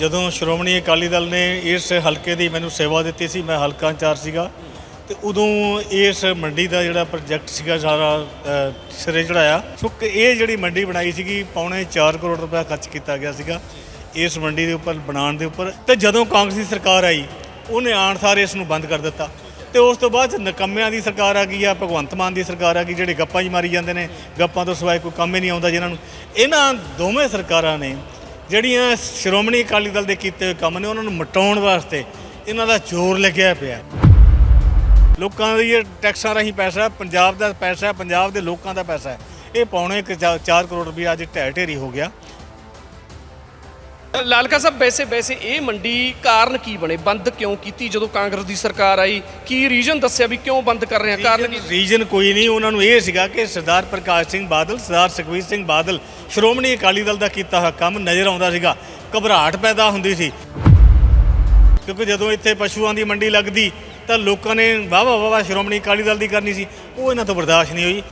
ਜਦੋਂ ਸ਼੍ਰੋਮਣੀ ਅਕਾਲੀ ਦਲ ਨੇ ਇਸ ਹਲਕੇ ਦੀ ਮੈਨੂੰ ਸੇਵਾ ਦਿੱਤੀ ਸੀ, ਮੈਂ ਹਲਕਾ ਇੰਚਾਰਜ ਸੀਗਾ ਤੇ ਉਦੋਂ ਇਸ ਮੰਡੀ ਦਾ ਜਿਹੜਾ ਪ੍ਰੋਜੈਕਟ ਸੀਗਾ ਸਾਰਾ ਸਿਰੇ ਚੜਾਇਆ। ਸੋ ਇਹ ਜਿਹੜੀ ਮੰਡੀ ਬਣਾਈ ਸੀਗੀ, ਪੌਣੇ 4 ਕਰੋੜ ਰੁਪਏ ਖਰਚ ਕੀਤਾ ਗਿਆ ਸੀਗਾ ਇਸ ਮੰਡੀ ਦੇ ਉੱਪਰ, ਬਣਾਉਣ ਦੇ ਉੱਪਰ। ਤੇ ਜਦੋਂ ਕਾਂਗਰਸੀ ਸਰਕਾਰ ਆਈ, ਉਹਨੇ ਆਣ ਸਾਰੇ ਇਸ ਨੂੰ ਬੰਦ ਕਰ ਦਿੱਤਾ। ਤੇ ਉਸ ਤੋਂ ਬਾਅਦ 'ਚ ਨਕੰਮਿਆਂ ਦੀ ਸਰਕਾਰ ਆ ਗਈ ਆ, ਭਗਵੰਤ ਮਾਨ ਦੀ ਸਰਕਾਰ ਆ ਗਈ, ਜਿਹੜੇ ਗੱਪਾਂ 'ਚ ਮਾਰੀ ਜਾਂਦੇ ਨੇ, ਗੱਪਾਂ ਤੋਂ ਸਿਵਾਏ ਕੋਈ ਕੰਮ ਹੀ ਨਹੀਂ ਆਉਂਦਾ ਜਿਨ੍ਹਾਂ ਨੂੰ। ਇਹਨਾਂ ਦੋਵੇਂ ਸਰਕਾਰਾਂ ਨੇ ਜਿਹੜੀਆਂ ਸ਼੍ਰੋਮਣੀ ਅਕਾਲੀ ਦਲ ਦੇ ਕੀਤੇ ਹੋਏ ਕੰਮ ਨੇ, ਉਹਨਾਂ ਨੂੰ ਮਟਾਉਣ ਵਾਸਤੇ ਇਹਨਾਂ ਦਾ ਜ਼ੋਰ ਲੱਗਿਆ ਪਿਆ। ਲੋਕਾਂ ਦੀ ਇਹ ਟੈਕਸਾਂ ਰਾਹੀਂ ਪੈਸਾ, ਪੰਜਾਬ ਦਾ ਪੈਸਾ, ਪੰਜਾਬ ਦੇ ਲੋਕਾਂ ਦਾ ਪੈਸਾ ਹੈ ਇਹ ਪੌਣੇ 4 ਕਰੋੜ ਰੁਪਏ ਅੱਜ ਢਹਿ ਢੇਰੀ ਹੋ ਗਿਆ। ਲਾਲਕਾ ਸਾਹਿਬ, ਵੈਸੇ ਵੈਸੇ ਇਹ ਮੰਡੀ ਕਾਰਨ ਕੀ ਬਣੇ? ਬੰਦ ਕਿਉਂ ਕੀਤੀ? ਜਦੋਂ ਕਾਂਗਰਸ ਦੀ ਸਰਕਾਰ ਆਈ, ਕੀ ਰੀਜ਼ਨ ਦੱਸਿਆ ਵੀ ਕਿਉਂ ਬੰਦ ਕਰ ਰਹੇ ਆ? ਕਾਰਨ ਕੀ ਰੀਜਨ ਕੋਈ ਨਹੀਂ, ਉਹਨਾਂ ਨੂੰ ਇਹ ਸੀਗਾ ਕਿ ਸਰਦਾਰ ਪ੍ਰਕਾਸ਼ ਸਿੰਘ ਬਾਦਲ, ਸਰਦਾਰ ਸੁਖਬੀਰ ਸਿੰਘ ਬਾਦਲ ਸ਼੍ਰੋਮਣੀ ਅਕਾਲੀ ਦਲ ਦਾ ਕੀਤਾ ਹੋਇਆ ਕੰਮ ਨਜ਼ਰ ਆਉਂਦਾ ਸੀਗਾ। ਘਬਰਾਹਟ ਪੈਦਾ ਹੁੰਦੀ ਸੀ। ਕਿਉਂਕਿ ਜਦੋਂ ਇੱਥੇ ਪਸ਼ੂਆਂ ਦੀ ਮੰਡੀ ਲੱਗਦੀ, ਤਾਂ ਲੋਕਾਂ ਨੇ ਵਾਵਾ ਵਾਵਾ ਸ਼੍ਰੋਮਣੀ ਅਕਾਲੀ ਦਲ ਦੀ ਕਰਨੀ ਸੀ। ਉਹ ਇਹਨਾਂ ਤੋਂ ਬਰਦਾਸ਼ਤ ਨਹੀਂ ਹੋਈ।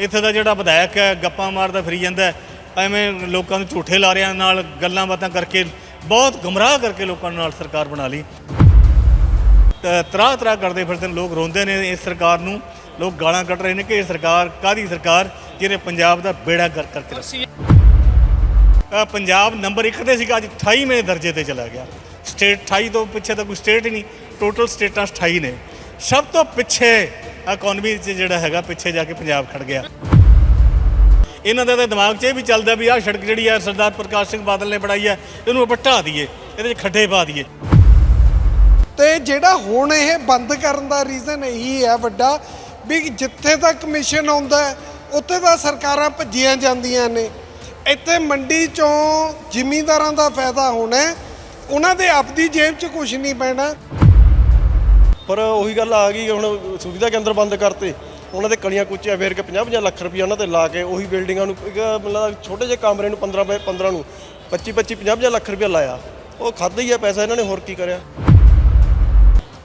ਇੱਥੇ ਦਾ ਜਿਹੜਾ ਵਿਧਾਇਕ ਹੈ, ਗੱਪਾਂ ਮਾਰਦਾ ਫਿਰੀ ਜਾਂਦਾ ਐਵੇਂ ਲੋਕਾਂ ਨੂੰ ਝੂਠੇ ਲਾਰਿਆਂ ਨਾਲ ਗੱਲਾਂ ਬਾਤਾਂ ਕਰਕੇ ਬਹੁਤ ਗਮਰਾਹ ਕਰਕੇ ਲੋਕਾਂ ਨਾਲ ਸਰਕਾਰ ਬਣਾ ਲਈ। ਤਰਾ ਤਰਾ ਕਰਦੇ ਫਿਰਦੇ ਨੇ ਲੋਕ ਰੋਂਦੇ ਨੇ ਇਸ ਸਰਕਾਰ ਨੂੰ। ਲੋਕ ਗਾਲਾਂ ਕੱਢ ਰਹੇ ਨੇ ਕਿ ਇਹ ਸਰਕਾਰ ਕਾਦੀ ਸਰਕਾਰ ਜਿਹਨੇ ਪੰਜਾਬ ਦਾ ਬੇੜਾ ਕਰ ਕਰਕੇ ਰੱਖਿਆ। ਪੰਜਾਬ ਨੰਬਰ 1 ਤੇ ਸੀਗਾ ਅੱਜ 28ਵੇਂ ਦਰਜੇ ਤੇ ਚਲਾ ਗਿਆ। ਸਟੇਟ 28 ਤੋਂ ਪਿੱਛੇ ਤਾਂ ਕੋਈ ਸਟੇਟ ਹੀ ਨਹੀਂ ਟੋਟਲ ਸਟੇਟਾਂ 28 ਨੇ। ਸਭ ਤੋਂ ਪਿੱਛੇ ਇਕਨੋਮੀ 'ਚ ਜਿਹੜਾ ਹੈਗਾ ਪਿੱਛੇ ਜਾ ਕੇ ਪੰਜਾਬ ਖੜ ਗਿਆ। ਇਹਨਾਂ ਦਾ ਤਾਂ ਦਿਮਾਗ 'ਚ ਇਹ ਵੀ ਚੱਲਦਾ ਵੀ ਆਹ ਸੜਕ ਜਿਹੜੀ ਆ ਸਰਦਾਰ ਪ੍ਰਕਾਸ਼ ਸਿੰਘ ਬਾਦਲ ਨੇ ਬਣਾਈ ਹੈ ਇਹਨੂੰ ਆਪਾਂ ਢਾਹ ਦਈਏ ਇਹਦੇ 'ਚ ਖੱਡੇ ਪਾ ਦਈਏ। ਤੇ ਜਿਹੜਾ ਹੁਣ ਇਹ ਬੰਦ ਕਰਨ ਦਾ ਰੀਜ਼ਨ ਇਹੀ ਹੈ ਵੱਡਾ ਵੀ ਜਿੱਥੇ ਤੱਕ ਮਿਸ਼ਨ ਆਉਂਦਾ ਹੈ, ਉੱਥੇ ਤਾਂ ਸਰਕਾਰਾਂ ਭੱਜੀਆਂ ਜਾਂਦੀਆਂ ਨੇ। ਇੱਥੇ ਮੰਡੀ ਚੋਂ ਜ਼ਿਮੀਂਦਾਰਾਂ ਦਾ ਫਾਇਦਾ ਹੋਣਾ ਹੈ, ਉਹਨਾਂ ਦੇ ਆਪਦੀ ਜੇਬ 'ਚ ਕੁਝ ਨਹੀਂ ਪੈਣਾ। ਪਰ ਉਹੀ ਗੱਲ ਆ ਗਈ ਹੁਣ ਸੁਵਿਧਾ ਕੇਂਦਰ ਬੰਦ ਕਰਤੇ। ਉਹਨਾਂ ਦੇ ਕਲੀਆਂ ਕੁਚੀਆਂ ਫੇਰ ਕੇ 50-50 ਲੱਖ ਰੁਪਏ ਉਹਨਾਂ ਤੇ ਲਾ ਕੇ ਉਹੀ ਬਿਲਡਿੰਗਾਂ ਨੂੰ ਇੱਕ ਮਤਲਬ ਛੋਟੇ ਜਿਹੇ ਕਮਰੇ ਨੂੰ 15 ਬਾਏ 15 ਨੂੰ 25-25 50 ਲੱਖ ਰੁਪਏ ਲਾਇਆ। ਉਹ ਖਾਦਾ ਹੀ ਆ ਪੈਸਾ ਇਹਨਾਂ ਨੇ, ਹੋਰ ਕੀ ਕਰਿਆ?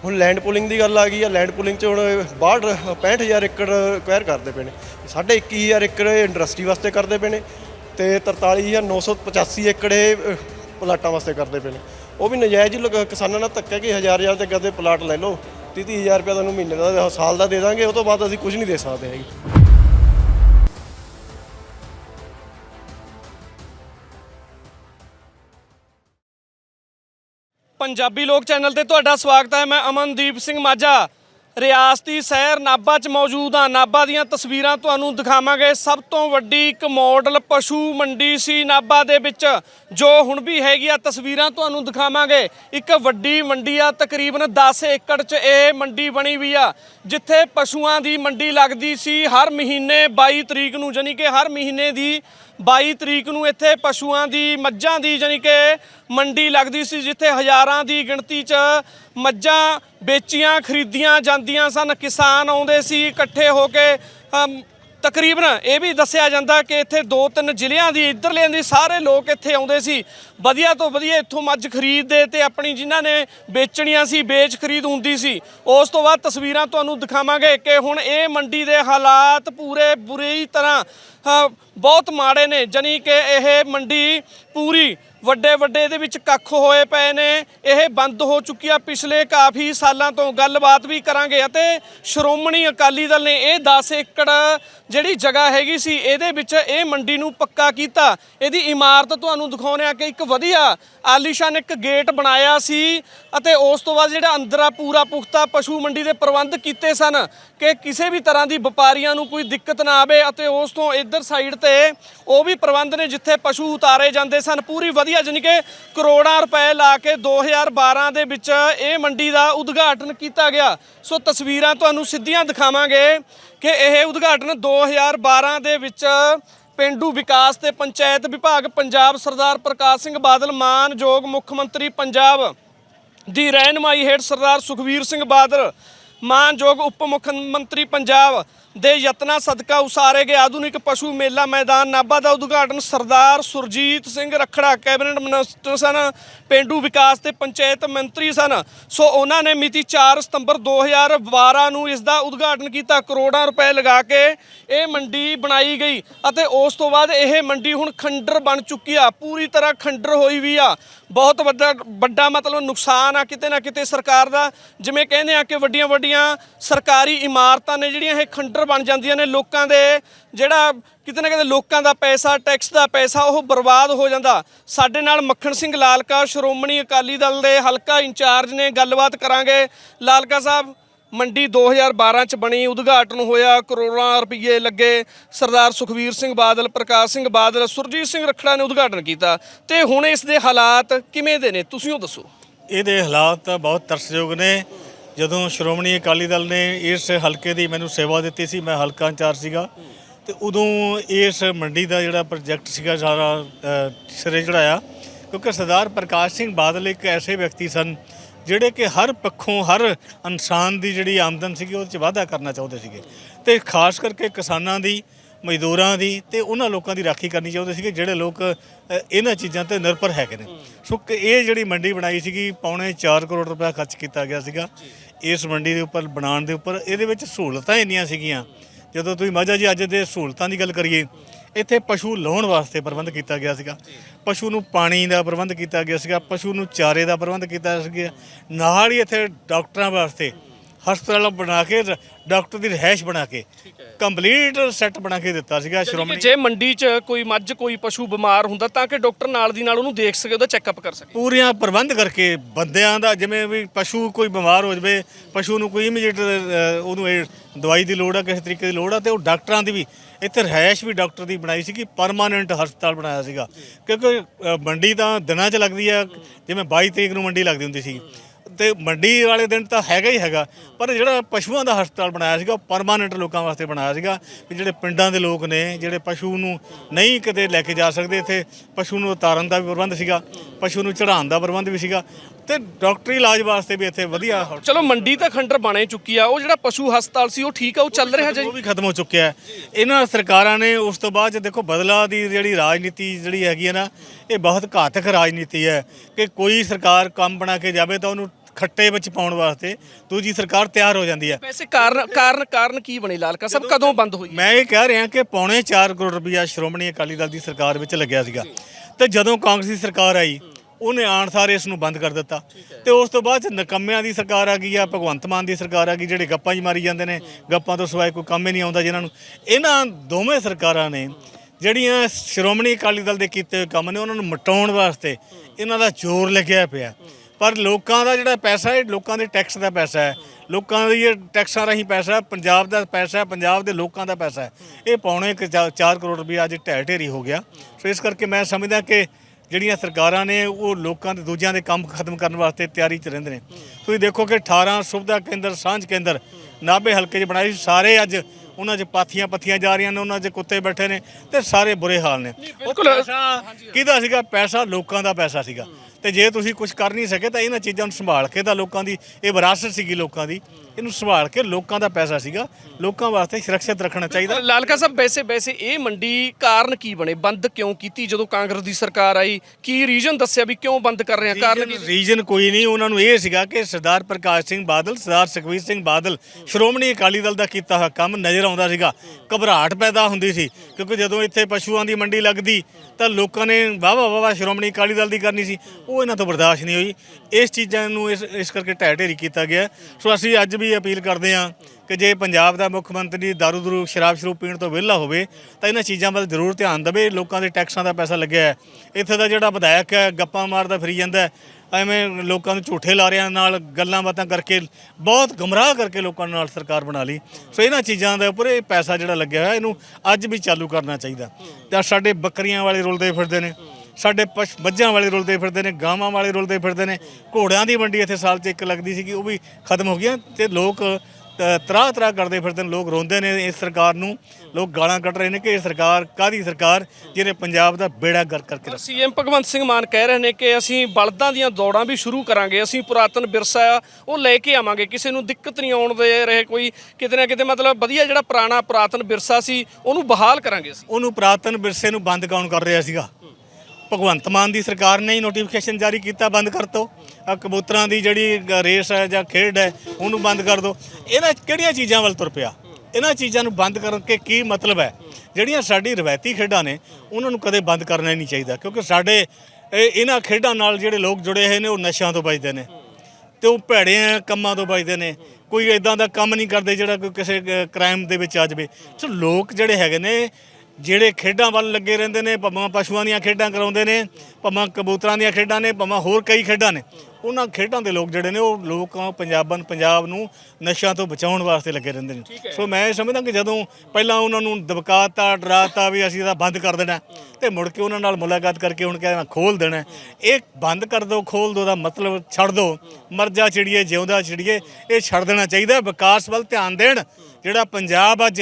ਹੁਣ ਲੈਂਡ ਪੂਲਿੰਗ ਦੀ ਗੱਲ ਆ ਗਈ ਆ ਲੈਂਡ ਪੂਲਿੰਗ 'ਚ ਹੁਣ 62 65000 ਏਕੜ ਅਕਵਾਇਰ ਕਰਦੇ ਪਏ ਨੇ। ਸਾਢੇ 21000 ਏਕੜ ਇੰਡਸਟਰੀ ਵਾਸਤੇ ਕਰਦੇ ਪਏ ਨੇ ਤੇ 43985 ਏਕੜ ਇਹ ਪਲਾਟਾਂ ਵਾਸਤੇ ਕਰਦੇ ਪਏ ਨੇ। ਉਹ ਵੀ ਨਜਾਇਜ਼ ਹੀ ਕਿਸਾਨਾਂ ਨਾਲ ਧੱਕਾ ਕਿ ਹਜ਼ਾਰ ਹਜ਼ਾਰ ਤੇ ਕਦੇ ਪਲਾਟ ਲੈ ਲਓ। 30 ਹਜ਼ਾਰ ਰੁਪਏ ਤੁਹਾਨੂੰ ਮਹੀਨੇ ਦਾ ਸਾਲ ਦਾ ਦੇ ਦਾਂਗੇ, ਉਹ ਤੋਂ ਬਾਅਦ ਅਸੀਂ ਕੁਝ ਨਹੀਂ ਦੇ ਸਕਦੇ ਹੈਗੇ। ਪੰਜਾਬੀ ਲੋਕ ਚੈਨਲ ਤੇ ਤੁਹਾਡਾ ਸਵਾਗਤ ਹੈ, ਮੈਂ ਅਮਨਦੀਪ ਸਿੰਘ ਮਾਝਾ। ਰਿਆਸਤੀ ਸ਼ਹਿਰ ਨਾਭਾ 'ਚ ਮੌਜੂਦ ਹਾਂ। ਨਾਭਾ ਦੀਆਂ ਤਸਵੀਰਾਂ ਤੁਹਾਨੂੰ ਦਿਖਾਵਾਂਗੇ। ਸਭ ਤੋਂ ਵੱਡੀ ਇੱਕ ਮਾਡਲ ਪਸ਼ੂ ਮੰਡੀ ਸੀ ਨਾਭਾ ਦੇ ਵਿੱਚ, ਜੋ ਹੁਣ ਵੀ ਹੈਗੀ ਆ। ਤਸਵੀਰਾਂ ਤੁਹਾਨੂੰ ਦਿਖਾਵਾਂਗੇ। ਇੱਕ ਵੱਡੀ ਮੰਡੀ ਆ, ਤਕਰੀਬਨ 10 ਏਕੜ 'ਚ ਇਹ ਮੰਡੀ ਬਣੀ ਹੋਈ ਆ, ਜਿੱਥੇ ਪਸ਼ੂਆਂ ਦੀ ਮੰਡੀ ਲੱਗਦੀ ਸੀ। ਹਰ ਮਹੀਨੇ 22 ਤਰੀਕ ਨੂੰ ਜਾਨੀ ਕਿ ਹਰ ਮਹੀਨੇ ਦੀ 22 ਤਰੀਕ ਨੂੰ ਇੱਥੇ ਪਸ਼ੂਆਂ ਦੀ, ਮੱਝਾਂ ਦੀ ਜਾਨੀ ਕਿ ਮੰਡੀ ਲੱਗਦੀ ਸੀ, ਜਿੱਥੇ ਹਜ਼ਾਰਾਂ ਦੀ ਗਿਣਤੀ 'ਚ ਮੱਝਾਂ ਵੇਚੀਆਂ, ਖਰੀਦੀਆਂ ਜਾਂਦੀਆਂ ਸਨ। ਕਿਸਾਨ ਆਉਂਦੇ ਸੀ ਇਕੱਠੇ ਹੋ ਕੇ ਤਕਰੀਬਨ ਇਹ ਵੀ ਦੱਸਿਆ ਜਾਂਦਾ ਕਿ ਇੱਥੇ ਦੋ ਤਿੰਨ ਜ਼ਿਲ੍ਹਿਆਂ ਦੀ ਇੱਧਰਲੇ ਦੀ ਸਾਰੇ ਲੋਕ ਇੱਥੇ ਆਉਂਦੇ ਸੀ। ਵਧੀਆ ਤੋਂ ਵਧੀਆ ਇੱਥੋਂ ਮੱਝ ਖਰੀਦਦੇ ਤੇ ਆਪਣੀ ਜਿਨ੍ਹਾਂ ਨੇ ਵੇਚਣੀਆਂ ਸੀ, ਵੇਚ ਖਰੀਦ ਹੁੰਦੀ ਸੀ। ਉਸ ਤੋਂ ਬਾਅਦ ਤਸਵੀਰਾਂ ਤੁਹਾਨੂੰ ਦਿਖਾਵਾਂਗੇ ਕਿ ਹੁਣ ਇਹ ਮੰਡੀ ਦੇ ਹਾਲਾਤ ਪੂਰੇ ਬੁਰੀ ਤਰ੍ਹਾਂ ਬਹੁਤ ਮਾੜੇ ਨੇ। ਜਾਣੀ ਕਿ ਇਹ ਮੰਡੀ ਪੂਰੀ ਵੱਡੇ ਵੱਡੇ ਇਹਦੇ ਵਿੱਚ ਕੱਖ ਹੋਏ ਪਏ ਨੇ। ਇਹ ਬੰਦ ਹੋ ਚੁੱਕੀ ਆ ਪਿਛਲੇ ਕਾਫੀ ਸਾਲਾਂ ਤੋਂ। ਗੱਲਬਾਤ ਵੀ ਕਰਾਂਗੇ ਅਤੇ ਸ਼੍ਰੋਮਣੀ ਅਕਾਲੀ ਦਲ ਨੇ ਇਹ 10 ਏਕੜ ਜਿਹੜੀ ਜਗ੍ਹਾ ਹੈਗੀ ਸੀ, ਇਹਦੇ ਵਿੱਚ ਇਹ ਮੰਡੀ ਨੂੰ ਪੱਕਾ ਕੀਤਾ। ਇਹਦੀ ਇਮਾਰਤ ਤੁਹਾਨੂੰ ਦਿਖਾਉਂਦੇ ਆ ਕਿ ਇੱਕ ਵਧੀਆ ਆਲੀਸ਼ਾਨ ਇੱਕ ਗੇਟ ਬਣਾਇਆ ਸੀ ਅਤੇ ਉਸ ਤੋਂ ਬਾਅਦ ਜਿਹੜਾ ਅੰਦਰ ਆ ਪੂਰਾ ਪੁਖਤਾ ਪਸ਼ੂ ਮੰਡੀ ਦੇ ਪ੍ਰਬੰਧ ਕੀਤੇ ਸਨ ਕਿ ਕਿਸੇ ਵੀ ਤਰ੍ਹਾਂ ਦੀ ਵਪਾਰੀਆਂ ਨੂੰ ਕੋਈ ਦਿੱਕਤ ਨਾ ਆਵੇ ਅਤੇ ਉਸ ਤੋਂ ਇੱਧਰ ਸਾਈਡ ਤੇ ਉਹ ਵੀ ਪ੍ਰਬੰਧ ਨੇ ਜਿੱਥੇ ਪਸ਼ੂ ਉਤਾਰੇ ਜਾਂਦੇ ਸਨ। ਪੂਰੀ ਵਧੀਆ ਜਾਣੀ ਕਿ ਕਰੋੜਾਂ ਰੁਪਏ ਲਾ ਕੇ 2012 ਦੇ ਵਿੱਚ ਇਹ ਮੰਡੀ ਦਾ ਉਦਘਾਟਨ ਕੀਤਾ ਗਿਆ। ਸੋ ਤਸਵੀਰਾਂ ਤੁਹਾਨੂੰ ਸਿੱਧੀਆਂ ਦਿਖਾਵਾਂਗੇ ਕਿ ਇਹ ਉਦਘਾਟਨ 2012 ਦੇ ਵਿੱਚ ਪਿੰਡੂ ਵਿਕਾਸ ਤੇ ਪੰਚਾਇਤ ਵਿਭਾਗ ਪੰਜਾਬ ਸਰਦਾਰ ਪ੍ਰਕਾਸ਼ ਸਿੰਘ ਬਾਦਲ, ਮਾਨਯੋਗ ਮੁੱਖ ਮੰਤਰੀ ਪੰਜਾਬ ਦੀ ਰਹਿਨਮਾਈ ਹੇਠ ਸਰਦਾਰ ਸੁਖਵੀਰ ਸਿੰਘ ਬਾਦਲ ਮਾਨਯੋਗ ਉਪ ਮੁੱਖ ਮੰਤਰੀ ਪੰਜਾਬ ਦੇ ਯਤਨਾਂ ਸਦਕਾ ਉਸਾਰੇ ਗਏ ਆਧੁਨਿਕ ਪਸ਼ੂ ਮੇਲਾ ਮੈਦਾਨ ਨਾਭਾ ਦਾ ਉਦਘਾਟਨ ਸਰਦਾਰ ਸੁਰਜੀਤ ਸਿੰਘ ਰਖੜਾ, ਕੈਬਨਿਟ ਮਿਨਿਸਟਰ ਸਨ, ਪਿੰਡੂ ਵਿਕਾਸ ਤੇ ਪੰਚਾਇਤ ਮੰਤਰੀ ਸਨ। ਸੋ ਉਹਨਾਂ ਨੇ ਮਿਤੀ 4 ਸਤੰਬਰ 2012 ਨੂੰ ਇਸ ਦਾ ਉਦਘਾਟਨ ਕੀਤਾ। ਕਰੋੜਾਂ ਰੁਪਏ ਲਗਾ ਕੇ ਇਹ ਮੰਡੀ ਬਣਾਈ ਗਈ ਅਤੇ ਉਸ ਤੋਂ ਬਾਅਦ ਇਹ ਮੰਡੀ ਹੁਣ ਖੰਡਰ ਬਣ ਚੁੱਕੀ ਆ। ਪੂਰੀ ਤਰ੍ਹਾਂ ਖੰਡਰ ਹੋਈ ਵੀ ਆ। ਬਹੁਤ ਵੱਡਾ ਵੱਡਾ ਮਤਲਬ ਨੁਕਸਾਨ ਆ ਕਿਤੇ ਨਾ ਕਿਤੇ ਸਰਕਾਰ ਦਾ। ਜਿਵੇਂ ਕਹਿੰਦੇ ਆ ਕਿ ਵੱਡੀਆਂ ਵੱਡੀਆਂ ਸਰਕਾਰੀ ਇਮਾਰਤਾਂ ਨੇ ਜਿਹੜੀਆਂ ਇਹ ਖੰਡਰ ਬਣ ਜਾਂਦੀਆਂ ਨੇ ਲੋਕਾਂ ਦੇ, ਜਿਹੜਾ ਕਿਤੇ ਨਾ ਕਿਤੇ ਲੋਕਾਂ ਦਾ ਪੈਸਾ, ਟੈਕਸ ਦਾ ਪੈਸਾ ਉਹ ਬਰਬਾਦ ਹੋ ਜਾਂਦਾ। ਸਾਡੇ ਨਾਲ ਮੱਖਣ ਸਿੰਘ ਲਾਲਕਾ, ਸ਼੍ਰੋਮਣੀ ਅਕਾਲੀ ਦਲ ਦੇ ਹਲਕਾ ਇੰਚਾਰਜ ਨੇ ਗੱਲਬਾਤ ਕਰਾਂਗੇ। ਲਾਲਕਾ ਸਾਹਿਬ, ਮੰਡੀ 2012 ਚ ਬਣੀ, ਉਦਘਾਟਨ ਹੋਇਆ, ਕਰੋੜਾਂ ਰੁਪਏ ਲੱਗੇ। ਸਰਦਾਰ ਸੁਖਵੀਰ ਸਿੰਘ ਬਾਦਲ, ਪ੍ਰਕਾਸ਼ ਸਿੰਘ ਬਾਦਲ, ਸੁਰਜੀਤ ਸਿੰਘ ਰੱਖੜਾ ਨੇ ਉਦਘਾਟਨ ਕੀਤਾ। ਤੇ ਹੁਣ ਇਸ ਦੇ ਹਾਲਾਤ ਕਿਵੇਂ ਦੇ ਨੇ? ਤੁਸੀਂ ਉਹ ਦੱਸੋ। ਇਹਦੇ ਹਾਲਾਤ ਤਾਂ ਬਹੁਤ ਤਰਸਯੋਗ ਨੇ। ਜਦੋਂ ਸ਼੍ਰੋਮਣੀ ਅਕਾਲੀ ਦਲ ਨੇ ਇਸ ਹਲਕੇ ਦੀ ਮੈਨੂੰ ਸੇਵਾ ਦਿੱਤੀ ਸੀ ਮੈਂ ਹਲਕਾ ਇੰਚਾਰਜ ਸੀਗਾ ਤੇ ਉਦੋਂ ਇਸ ਮੰਡੀ ਦਾ ਜਿਹੜਾ ਪ੍ਰੋਜੈਕਟ ਸੀਗਾ ਸਾਰਾ ਅ, ਸਿਰੇ ਚੜਾਇਆ ਕਿਉਂਕਿ ਸਰਦਾਰ ਪ੍ਰਕਾਸ਼ ਸਿੰਘ ਬਾਦਲ ਇੱਕ ਐਸੇ ਵਿਅਕਤੀ ਸਨ ਜਿਹੜੇ ਕਿ ਹਰ ਪੱਖੋਂ ਹਰ ਇਨਸਾਨ ਦੀ ਜਿਹੜੀ ਆਮਦਨ ਸੀਗੀ ਉਹਦੇ 'ਚ ਵਾਧਾ ਕਰਨਾ ਚਾਹੁੰਦੇ ਸੀਗੇ ਤੇ ਖਾਸ ਕਰਕੇ ਕਿਸਾਨਾਂ ਦੀ ਮਜ਼ਦੂਰਾਂ ਦੀ ਤੇ ਉਹਨਾਂ ਲੋਕਾਂ ਦੀ ਰਾਖੀ ਕਰਨੀ ਚਾਹੁੰਦੇ ਸੀਗੇ ਜਿਹੜੇ ਲੋਕ ਅ, ਇਹਨਾਂ ਚੀਜ਼ਾਂ ਤੇ ਨਿਰਭਰ ਹੈਗੇ ਨੇ। ਸੋ ਕਿ ਇਹ ਜਿਹੜੀ ਮੰਡੀ ਬਣਾਈ ਸੀਗੀ ਪੌਣੇ 4 ਕਰੋੜ ਰੁਪਏ ਖਰਚ ਕੀਤਾ ਗਿਆ ਸੀਗਾ। ਇਸ ਮੰਡੀ ਦੇ ਉੱਪਰ ਬਣਾਉਣ ਦੇ ਉੱਪਰ ਇਹਦੇ ਵਿੱਚ ਸਹੂਲਤਾਂ ਇੰਨੀਆਂ ਸੀਗੀਆਂ। ਜਦੋਂ ਤੁਸੀਂ ਮਾਝਾ ਜੀ ਅੱਜ ਦੇ ਸਹੂਲਤਾਂ ਦੀ ਗੱਲ ਕਰੀਏ ਇੱਥੇ ਪਸ਼ੂ ਲਾਉਣ ਵਾਸਤੇ ਪ੍ਰਬੰਧ ਕੀਤਾ ਗਿਆ ਸੀਗਾ। ਪਸ਼ੂ ਨੂੰ ਪਾਣੀ ਦਾ ਪ੍ਰਬੰਧ ਕੀਤਾ ਗਿਆ ਸੀਗਾ ਪਸ਼ੂ ਨੂੰ ਚਾਰੇ ਦਾ ਪ੍ਰਬੰਧ ਕੀਤਾ ਸੀਗਾ। ਨਾਲ ਹੀ ਇੱਥੇ ਡਾਕਟਰਾਂ ਵਾਸਤੇ ਹਸਪਤਾਲ ਬਣਾ ਕੇ ਡਾਕਟਰ ਦੀ ਰਹਿਸ਼ ਬਣਾ ਕੇ ਕੰਪਲੀਟ ਸੈੱਟ ਬਣਾ ਕੇ ਦਿੱਤਾ ਸੀਗਾ ਸ਼੍ਰੋਮਣੀ ਜੇ ਮੰਡੀ 'ਚ ਕੋਈ ਮੱਝ ਕੋਈ ਪਸ਼ੂ ਬਿਮਾਰ ਹੁੰਦਾ ਤਾਂ ਕਿ ਡਾਕਟਰ ਨਾਲ ਦੀ ਨਾਲ ਉਹਨੂੰ ਦੇਖ ਸਕੇ ਉਹਦਾ ਚੈੱਕਅਪ ਕਰ ਸਕੇ। ਪੂਰੀਆਂ ਪ੍ਰਬੰਧ ਕਰਕੇ ਬੰਦਿਆਂ ਦਾ ਜਿਵੇਂ ਵੀ ਪਸ਼ੂ ਕੋਈ ਬਿਮਾਰ ਹੋ ਜਵੇ ਪਸ਼ੂ ਨੂੰ ਕੋਈ ਇਮੀਡੀਏਟ ਉਹਨੂੰ ਇਹ ਦਵਾਈ ਦੀ ਲੋੜ ਆ ਕਿਸੇ ਤਰੀਕੇ ਦੀ ਲੋੜ ਆ ਤੇ ਉਹ ਡਾਕਟਰਾਂ ਦੀ ਵੀ ਇੱਥੇ ਰਹਿਸ਼ ਵੀ ਡਾਕਟਰ ਦੀ ਬਣਾਈ ਸੀਗੀ ਪਰਮਾਨੈਂਟ ਹਸਪਤਾਲ ਬਣਾਇਆ ਸੀਗਾ। ਕਿਉਂਕਿ ਮੰਡੀ ਤਾਂ ਦਿਨਾਂ 'ਚ ਲੱਗਦੀ ਆ ਜਿਵੇਂ 22 ਤਰੀਕ ਨੂੰ ਮੰਡੀ ਲੱਗਦੀ ਹੁੰਦੀ ਸੀ ਤੇ ਮੰਡੀ ਵਾਲੇ ਦਿਨ ਤਾਂ ਹੈਗਾ ਹੀ ਹੈਗਾ, ਪਰ ਜਿਹੜਾ ਪਸ਼ੂਆਂ ਦਾ ਹਸਪਤਾਲ ਬਣਾਇਆ ਸੀਗਾ, ਉਹ ਪਰਮਾਨੈਂਟ ਲੋਕਾਂ ਵਾਸਤੇ ਬਣਾਇਆ ਸੀਗਾ, ਵੀ ਜਿਹੜੇ ਪਿੰਡਾਂ ਦੇ ਲੋਕ ਨੇ, ਜਿਹੜੇ ਪਸ਼ੂ ਨੂੰ ਨਹੀਂ ਕਿਤੇ ਲੈ ਕੇ ਜਾ ਸਕਦੇ, ਇੱਥੇ ਪਸ਼ੂ ਨੂੰ ਉਤਾਰਨ ਦਾ ਵੀ ਪ੍ਰਬੰਧ ਸੀਗਾ, ਪਸ਼ੂ ਨੂੰ ਚੜਾਉਣ ਦਾ ਪ੍ਰਬੰਧ ਵੀ ਸੀਗਾ ਤੇ ਡਾਕਟਰੀ ਇਲਾਜ ਵਾਸਤੇ ਵੀ ਇੱਥੇ ਵਧੀਆ ਚਲੋ ਮੰਡੀ ਤਾਂ ਖੰਡਰ ਬਣੇ ਚੁੱਕੀ ਆ ਉਹ ਜਿਹੜਾ ਪਸ਼ੂ ਹਸਪਤਾਲ ਸੀ ਉਹ ਠੀਕ ਆ ਉਹ ਚੱਲ ਰਿਹਾ ਜੀ? ਉਹ ਵੀ ਖਤਮ ਹੋ ਚੁੱਕਿਆ ਹੈ। ਇਹਨਾਂ ਸਰਕਾਰਾਂ ਨੇ ਉਸ ਤੋਂ ਬਾਅਦ 'ਚ ਦੇਖੋ ਬਦਲਾ ਦੀ ਜਿਹੜੀ ਰਾਜਨੀਤੀ ਜਿਹੜੀ ਹੈਗੀ ਹੈ ਨਾ ਇਹ ਬਹੁਤ ਘਾਤਕ ਰਾਜਨੀਤੀ ਹੈ ਕਿ ਕੋਈ ਸਰਕਾਰ ਕੰਮ ਬਣਾ ਕੇ ਜਾਵੇ ਤਾਂ ਉਹਨੂੰ ਖੱਟੇ ਵਿੱਚ ਪਾਉਣ ਵਾਸਤੇ ਦੂਜੀ ਸਰਕਾਰ ਤਿਆਰ ਹੋ ਜਾਂਦੀ ਹੈ। ਵੈਸੇ ਕਾਰਨ ਕਾਰਨ ਕਾਰਨ ਕੀ ਬਣੇ ਲਾਲਕਾ? ਸਭ ਕਦੋਂ ਬੰਦ ਹੋਈ? ਮੈਂ ਇਹ ਕਹਿ ਰਿਹਾ ਕਿ ਪੌਣੇ 4 ਕਰੋੜ ਰੁਪਇਆ ਸ਼੍ਰੋਮਣੀ ਅਕਾਲੀ ਦਲ ਦੀ ਸਰਕਾਰ ਵਿੱਚ ਲੱਗਿਆ ਸੀਗਾ। ਤੇ ਜਦੋਂ ਕਾਂਗਰਸੀ ਸਰਕਾਰ ਆਈ ਉਹਨੇ ਆਣ ਸਾਰੇ ਇਸ ਨੂੰ ਬੰਦ ਕਰ ਦਿੱਤਾ। ਤੇ ਉਸ ਤੋਂ ਬਾਅਦ 'ਚ ਨਕੰਮਿਆਂ ਦੀ ਸਰਕਾਰ ਆ ਗਈ ਆ ਭਗਵੰਤ ਮਾਨ ਦੀ ਸਰਕਾਰ ਆ ਗਈ ਜਿਹੜੇ ਗੱਪਾਂ 'ਚ ਮਾਰੀ ਜਾਂਦੇ ਨੇ ਗੱਪਾਂ ਤੋਂ ਸਿਵਾਏ ਕੋਈ ਕੰਮ ਹੀ ਨਹੀਂ ਆਉਂਦਾ ਜਿਨ੍ਹਾਂ ਨੂੰ। ਇਹਨਾਂ ਦੋਵੇਂ ਸਰਕਾਰਾਂ ਨੇ ਜਿਹੜੀਆਂ ਸ਼੍ਰੋਮਣੀ ਅਕਾਲੀ ਦਲ ਦੇ ਕੀਤੇ ਹੋਏ ਕੰਮ ਨੇ ਉਹਨਾਂ ਨੂੰ ਮਟਾਉਣ ਵਾਸਤੇ ਇਹਨਾਂ ਦਾ ਜ਼ੋਰ ਲੱਗਿਆ ਪਿਆ। ਪਰ ਲੋਕਾਂ ਦਾ ਜਿਹੜਾ ਪੈਸਾ ਹੈ ਲੋਕਾਂ ਦੇ ਟੈਕਸ ਦਾ ਪੈਸਾ ਹੈ ਲੋਕਾਂ ਦੀ ਇਹ ਟੈਕਸਾਂ ਰਾਹੀਂ ਪੈਸਾ ਹੈ, ਪੰਜਾਬ ਦਾ ਪੈਸਾ ਹੈ, ਪੰਜਾਬ ਦੇ ਲੋਕਾਂ ਦਾ ਪੈਸਾ ਹੈ। ਇਹ ਪੌਣੇ 4 ਕਰੋੜ ਰੁਪਏ ਅੱਜ ਢਹਿ ਢੇਰੀ ਹੋ ਗਿਆ। ਸੋ ਇਸ ਕਰਕੇ ਮੈਂ ਸਮਝਦਾ ਕਿ ਜਿਹੜੀਆਂ ਸਰਕਾਰਾਂ ਨੇ ਉਹ ਲੋਕਾਂ ਦੇ ਦੂਜਿਆਂ ਦੇ ਕੰਮ ਖਤਮ ਕਰਨ ਵਾਸਤੇ ਤਿਆਰੀ 'ਚ ਰਹਿੰਦੇ ਨੇ। ਤੁਸੀਂ ਦੇਖੋ ਕਿ 18 ਸੁਵਿਧਾ ਕੇਂਦਰ ਸਾਂਝ ਕੇਂਦਰ ਨਾਭੇ ਹਲਕੇ 'ਚ ਬਣਾਏ ਸੀ। ਸਾਰੇ ਅੱਜ ਉਹਨਾਂ 'ਚ ਪਾਥੀਆਂ ਪੱਥੀਆਂ ਜਾ ਰਹੀਆਂ ਨੇ ਉਹਨਾਂ 'ਚ ਕੁੱਤੇ ਬੈਠੇ ਨੇ ਤੇ ਸਾਰੇ ਬੁਰੇ ਹਾਲ ਨੇ। ਉਹ। ਪੈਸਾ ਕਿਹਦਾ ਸੀਗਾ? ਪੈਸਾ ਲੋਕਾਂ ਦਾ ਪੈਸਾ ਸੀਗਾ। ਤੇ ਜੇ ਤੁਸੀਂ ਕੁਝ ਕਰ ਨਹੀਂ ਸਕੇ ਤਾਂ ਇਹਨਾਂ ਚੀਜ਼ਾਂ ਨੂੰ ਸੰਭਾਲ ਕੇ ਤਾਂ ਲੋਕਾਂ ਦੀ ਇਹ ਵਿਰਾਸਤ ਸੀਗੀ ਲੋਕਾਂ ਦੀ। ਇਹਨੂੰ ਸੰਭਾਲ ਕੇ ਲੋਕਾਂ ਦਾ ਪੈਸਾ ਸੀਗਾ। ਲੋਕਾਂ ਵਾਸਤੇ ਸੁਰੱਖਿਅਤ ਰੱਖਣਾ ਚਾਹੀਦਾ। ਲਾਲਕਾ ਸਾਹਿਬ ਵੈਸੇ ਵੈਸੇ ਇਹ ਮੰਡੀ ਕਾਰਨ ਕੀ ਬਣੇ? ਬੰਦ ਕਿਉਂ ਕੀਤੀ? ਜਦੋਂ ਕਾਂਗਰਸ ਦੀ ਸਰਕਾਰ ਆਈ ਕੀ ਰੀਜਨ ਦੱਸਿਆ ਵੀ ਕਿਉਂ ਬੰਦ ਕਰ ਰਹੇ ਆ? ਕਾਰਨ ਕੀ ਰੀਜਨ ਕੋਈ ਨਹੀਂ। ਉਹਨਾਂ ਨੂੰ ਇਹ ਸੀਗਾ ਕਿ ਸਰਦਾਰ ਪ੍ਰਕਾਸ਼ ਸਿੰਘ ਬਾਦਲ ਸਰਦਾਰ ਸੁਖਬੀਰ ਸਿੰਘ ਬਾਦਲ ਸ਼੍ਰੋਮਣੀ ਅਕਾਲੀ ਦਲ ਦਾ ਕੀਤਾ ਹੋਇਆ ਕੰਮ ਨਜ਼ਰ ਆਉਂਦਾ ਸੀਗਾ। ਘਬਰਾਹਟ ਪੈਦਾ ਹੁੰਦੀ ਸੀ ਕਿਉਂਕਿ ਜਦੋਂ ਇੱਥੇ ਪਸ਼ੂਆਂ ਦੀ ਮੰਡੀ ਲੱਗਦੀ ਤਾਂ ਲੋਕਾਂ ਨੇ ਵਾਵਾ ਵਾਵਾ ਸ਼੍ਰੋਮਣੀ ਅਕਾਲੀ ਦਲ ਦੀ ਕਰਨੀ ਸੀ। ਉਹ ਇਹਨਾਂ ਤੋਂ ਬਰਦਾਸ਼ਤ ਨਹੀਂ ਹੋਈ। ਇਸ ਚੀਜ਼ਾਂ ਨੂੰ ਇਸ ਇਸ ਕਰਕੇ ਢਹਿ ਢੇਰੀ ਕੀਤਾ ਗਿਆ। ਸੋ ਅਸੀਂ ਅੱਜ ਵੀ ਅਪੀਲ ਕਰਦੇ ਹਾਂ ਕਿ ਜੇ ਪੰਜਾਬ ਦਾ ਮੁੱਖ ਮੰਤਰੀ ਦਾਰੂ ਦਰੂ ਸ਼ਰਾਬ ਸ਼ਰੂਬ ਪੀਣ ਤੋਂ ਵਿਹਲਾ ਹੋਵੇ, ਤਾਂ ਇਹਨਾਂ ਚੀਜ਼ਾਂ ਵੱਲ ਜ਼ਰੂਰ ਧਿਆਨ ਦੇਵੇ। ਲੋਕਾਂ ਦੇ ਟੈਕਸਾਂ ਦਾ ਪੈਸਾ ਲੱਗਿਆ ਹੈ। ਇੱਥੇ ਦਾ ਜਿਹੜਾ ਵਿਧਾਇਕ ਹੈ, ਗੱਪਾਂ ਮਾਰਦਾ ਫਿਰੀ ਜਾਂਦਾ ਐਵੇਂ ਲੋਕਾਂ ਨੂੰ ਝੂਠੇ ਲਾਰਿਆਂ ਨਾਲ ਗੱਲਾਂ ਬਾਤਾਂ ਕਰਕੇ, ਬਹੁਤ ਗਮਰਾਹ ਕਰਕੇ ਲੋਕਾਂ ਨਾਲ ਸਰਕਾਰ ਬਣਾ ਲਈ। ਸੋ ਇਹਨਾਂ ਚੀਜ਼ਾਂ ਦੇ ਉੱਪਰ ਇਹ ਪੈਸਾ ਜਿਹੜਾ ਲੱਗਿਆ ਹੋਇਆ, ਇਹਨੂੰ ਅੱਜ ਵੀ ਚਾਲੂ ਕਰਨਾ ਚਾਹੀਦਾ। ਤੇ ਸਾਡੇ ਬੱਕਰੀਆਂ ਵਾਲੇ ਰੁਲਦੇ ਫਿਰਦੇ ਨੇ। ਸਾਡੇ ਪਸ਼ ਮੱਝਾਂ ਵਾਲੇ ਰੁਲਦੇ ਫਿਰਦੇ ਨੇ ਗਾਵਾਂ ਵਾਲੇ ਰੁਲਦੇ ਫਿਰਦੇ ਨੇ। ਘੋੜਿਆਂ ਦੀ ਮੰਡੀ ਇੱਥੇ ਸਾਲ 'ਚ ਇੱਕ ਲੱਗਦੀ ਸੀਗੀ ਉਹ ਵੀ ਖਤਮ ਹੋ ਗਈਆਂ ਤੇ ਲੋਕ ਤਰਾ ਤਰਾ ਕਰਦੇ ਫਿਰਦੇ ਨੇ ਲੋਕ ਰੋਂਦੇ ਨੇ ਇਸ ਸਰਕਾਰ ਨੂੰ। ਲੋਕ ਗਾਲਾਂ ਕੱਢ ਰਹੇ ਨੇ ਕਿ ਇਹ ਸਰਕਾਰ ਕਾਦੀ ਸਰਕਾਰ ਜਿਹਨੇ ਪੰਜਾਬ ਦਾ ਬੇੜਾ ਗਰ ਕਰਕੇ ਰੱਖਿਆ। ਸੀਐਮ ਭਗਵੰਤ ਸਿੰਘ ਮਾਨ ਕਹਿ ਰਹੇ ਨੇ ਕਿ ਅਸੀਂ ਬਲਦਾਂ ਦੀਆਂ ਦੌੜਾਂ ਵੀ ਸ਼ੁਰੂ ਕਰਾਂਗੇ ਅਸੀਂ ਪੁਰਾਤਨ ਵਿਰਸਾ ਆ ਉਹ ਲੈ ਕੇ ਆਵਾਂਗੇ। ਕਿਸੇ ਨੂੰ ਦਿੱਕਤ ਨਹੀਂ ਆਉਣ ਦੇ ਰਹੇ ਕੋਈ ਕਿਤੇ ਨਾ ਕਿਤੇ ਮਤਲਬ ਵਧੀਆ ਜਿਹੜਾ ਪੁਰਾਣਾ ਪੁਰਾਤਨ ਵਿਰਸਾ ਸੀ ਉਹਨੂੰ ਬਹਾਲ ਕਰਾਂਗੇ ਅਸੀਂ। ਉਹਨੂੰ ਪੁਰਾਤਨ ਵਿਰਸੇ ਨੂੰ ਬੰਦ ਕੌਣ ਕਰ ਰਿਹਾ ਸੀਗਾ? ਭਗਵੰਤ ਮਾਨ ਦੀ ਸਰਕਾਰ ਨੇ ਹੀ ਨੋਟੀਫਿਕੇਸ਼ਨ ਜਾਰੀ ਕੀਤਾ, ਬੰਦ ਕਰ ਦੋ। ਕਬੂਤਰਾਂ ਦੀ ਜਿਹੜੀ ਰੇਸ ਹੈ ਜਾਂ ਖੇਡ ਹੈ, ਉਹਨੂੰ ਬੰਦ ਕਰ ਦੋ। ਇਹਨਾਂ ਕਿਹੜੀਆਂ ਚੀਜ਼ਾਂ ਵੱਲ ਤੁਰ ਪਿਆ? ਇਹਨਾਂ ਚੀਜ਼ਾਂ ਨੂੰ ਬੰਦ ਕਰਨ ਕੇ ਕੀ ਮਤਲਬ ਹੈ? ਜਿਹੜੀਆਂ ਸਾਡੀ ਰਵਾਇਤੀ ਖੇਡਾਂ ਨੇ, ਉਹਨਾਂ ਨੂੰ ਕਦੇ ਬੰਦ ਕਰਨਾ ਹੀ ਨਹੀਂ ਚਾਹੀਦਾ, ਕਿਉਂਕਿ ਸਾਡੇ ਇਹ- ਇਹਨਾਂ ਖੇਡਾਂ ਨਾਲ ਜਿਹੜੇ ਲੋਕ ਜੁੜੇ ਹੋਏ ਨੇ, ਉਹ ਨਸ਼ਿਆਂ ਤੋਂ ਬਚਦੇ ਨੇ। ਤੇ ਉਹ ਭੈੜੇ ਕੰਮਾਂ ਤੋਂ ਬਚਦੇ ਨੇ। ਕੋਈ ਇਦਾਂ ਦਾ ਕੰਮ ਨਹੀਂ ਕਰਦੇ ਜਿਹੜਾ ਕੋਈ ਕਿਸੇ ਕ੍ਰਾਈਮ ਦੇ ਵਿੱਚ ਆ ਜਾਵੇ। ਸੋ ਲੋਕ ਜਿਹੜੇ ਹੈਗੇ ਨੇ ਜਿਹੜੇ ਖੇਡਾਂ ਵੱਲ ਲੱਗੇ ਰਹਿੰਦੇ ਨੇ ਭਾਵੇਂ ਪਸ਼ੂਆਂ ਦੀਆਂ ਖੇਡਾਂ ਕਰਾਉਂਦੇ ਨੇ ਭਾਵੇਂ ਕਬੂਤਰਾਂ ਦੀਆਂ ਖੇਡਾਂ ਨੇ ਭਾਵੇਂ ਹੋਰ ਕਈ ਖੇਡਾਂ ਨੇ ਉਹਨਾਂ ਖੇਡਾਂ ਦੇ ਲੋਕ ਜਿਹੜੇ ਨੇ ਉਹ ਲੋਕਾਂ ਪੰਜਾਬਨ ਪੰਜਾਬ ਨੂੰ ਨਸ਼ਿਆਂ ਤੋਂ ਬਚਾਉਣ ਵਾਸਤੇ ਲੱਗੇ ਰਹਿੰਦੇ ਨੇ। ਸੋ ਮੈਂ ਇਹ ਸਮਝਦਾ ਕਿ ਜਦੋਂ ਪਹਿਲਾਂ ਉਹਨਾਂ ਨੂੰ ਦਬਕਾਤਾ ਡਰਾਤਾ ਵੀ ਅਸੀਂ ਇਹਦਾ ਬੰਦ ਕਰ ਦੇਣਾ ਤੇ ਮੁੜ ਕੇ ਉਹਨਾਂ ਨਾਲ ਮੁਲਾਕਾਤ ਕਰਕੇ ਹੁਣ ਕਹਿੰਦਾ ਖੋਲ ਦੇਣਾ ਇਹ ਬੰਦ ਕਰ ਦਿਓ ਖੋਲ ਦਿਓ ਦਾ ਮਤਲਬ ਛੱਡ ਦਿਓ ਮਰ ਜਾ ਚਿੜੀਏ ਜਿਉਂਦਾ ਚਿੜੀਏ ਇਹ ਛੱਡ ਦੇਣਾ ਚਾਹੀਦਾ ਵਿਕਾਸ ਵੱਲ ਧਿਆਨ ਦੇਣ ਜਿਹੜਾ ਪੰਜਾਬ ਅੱਜ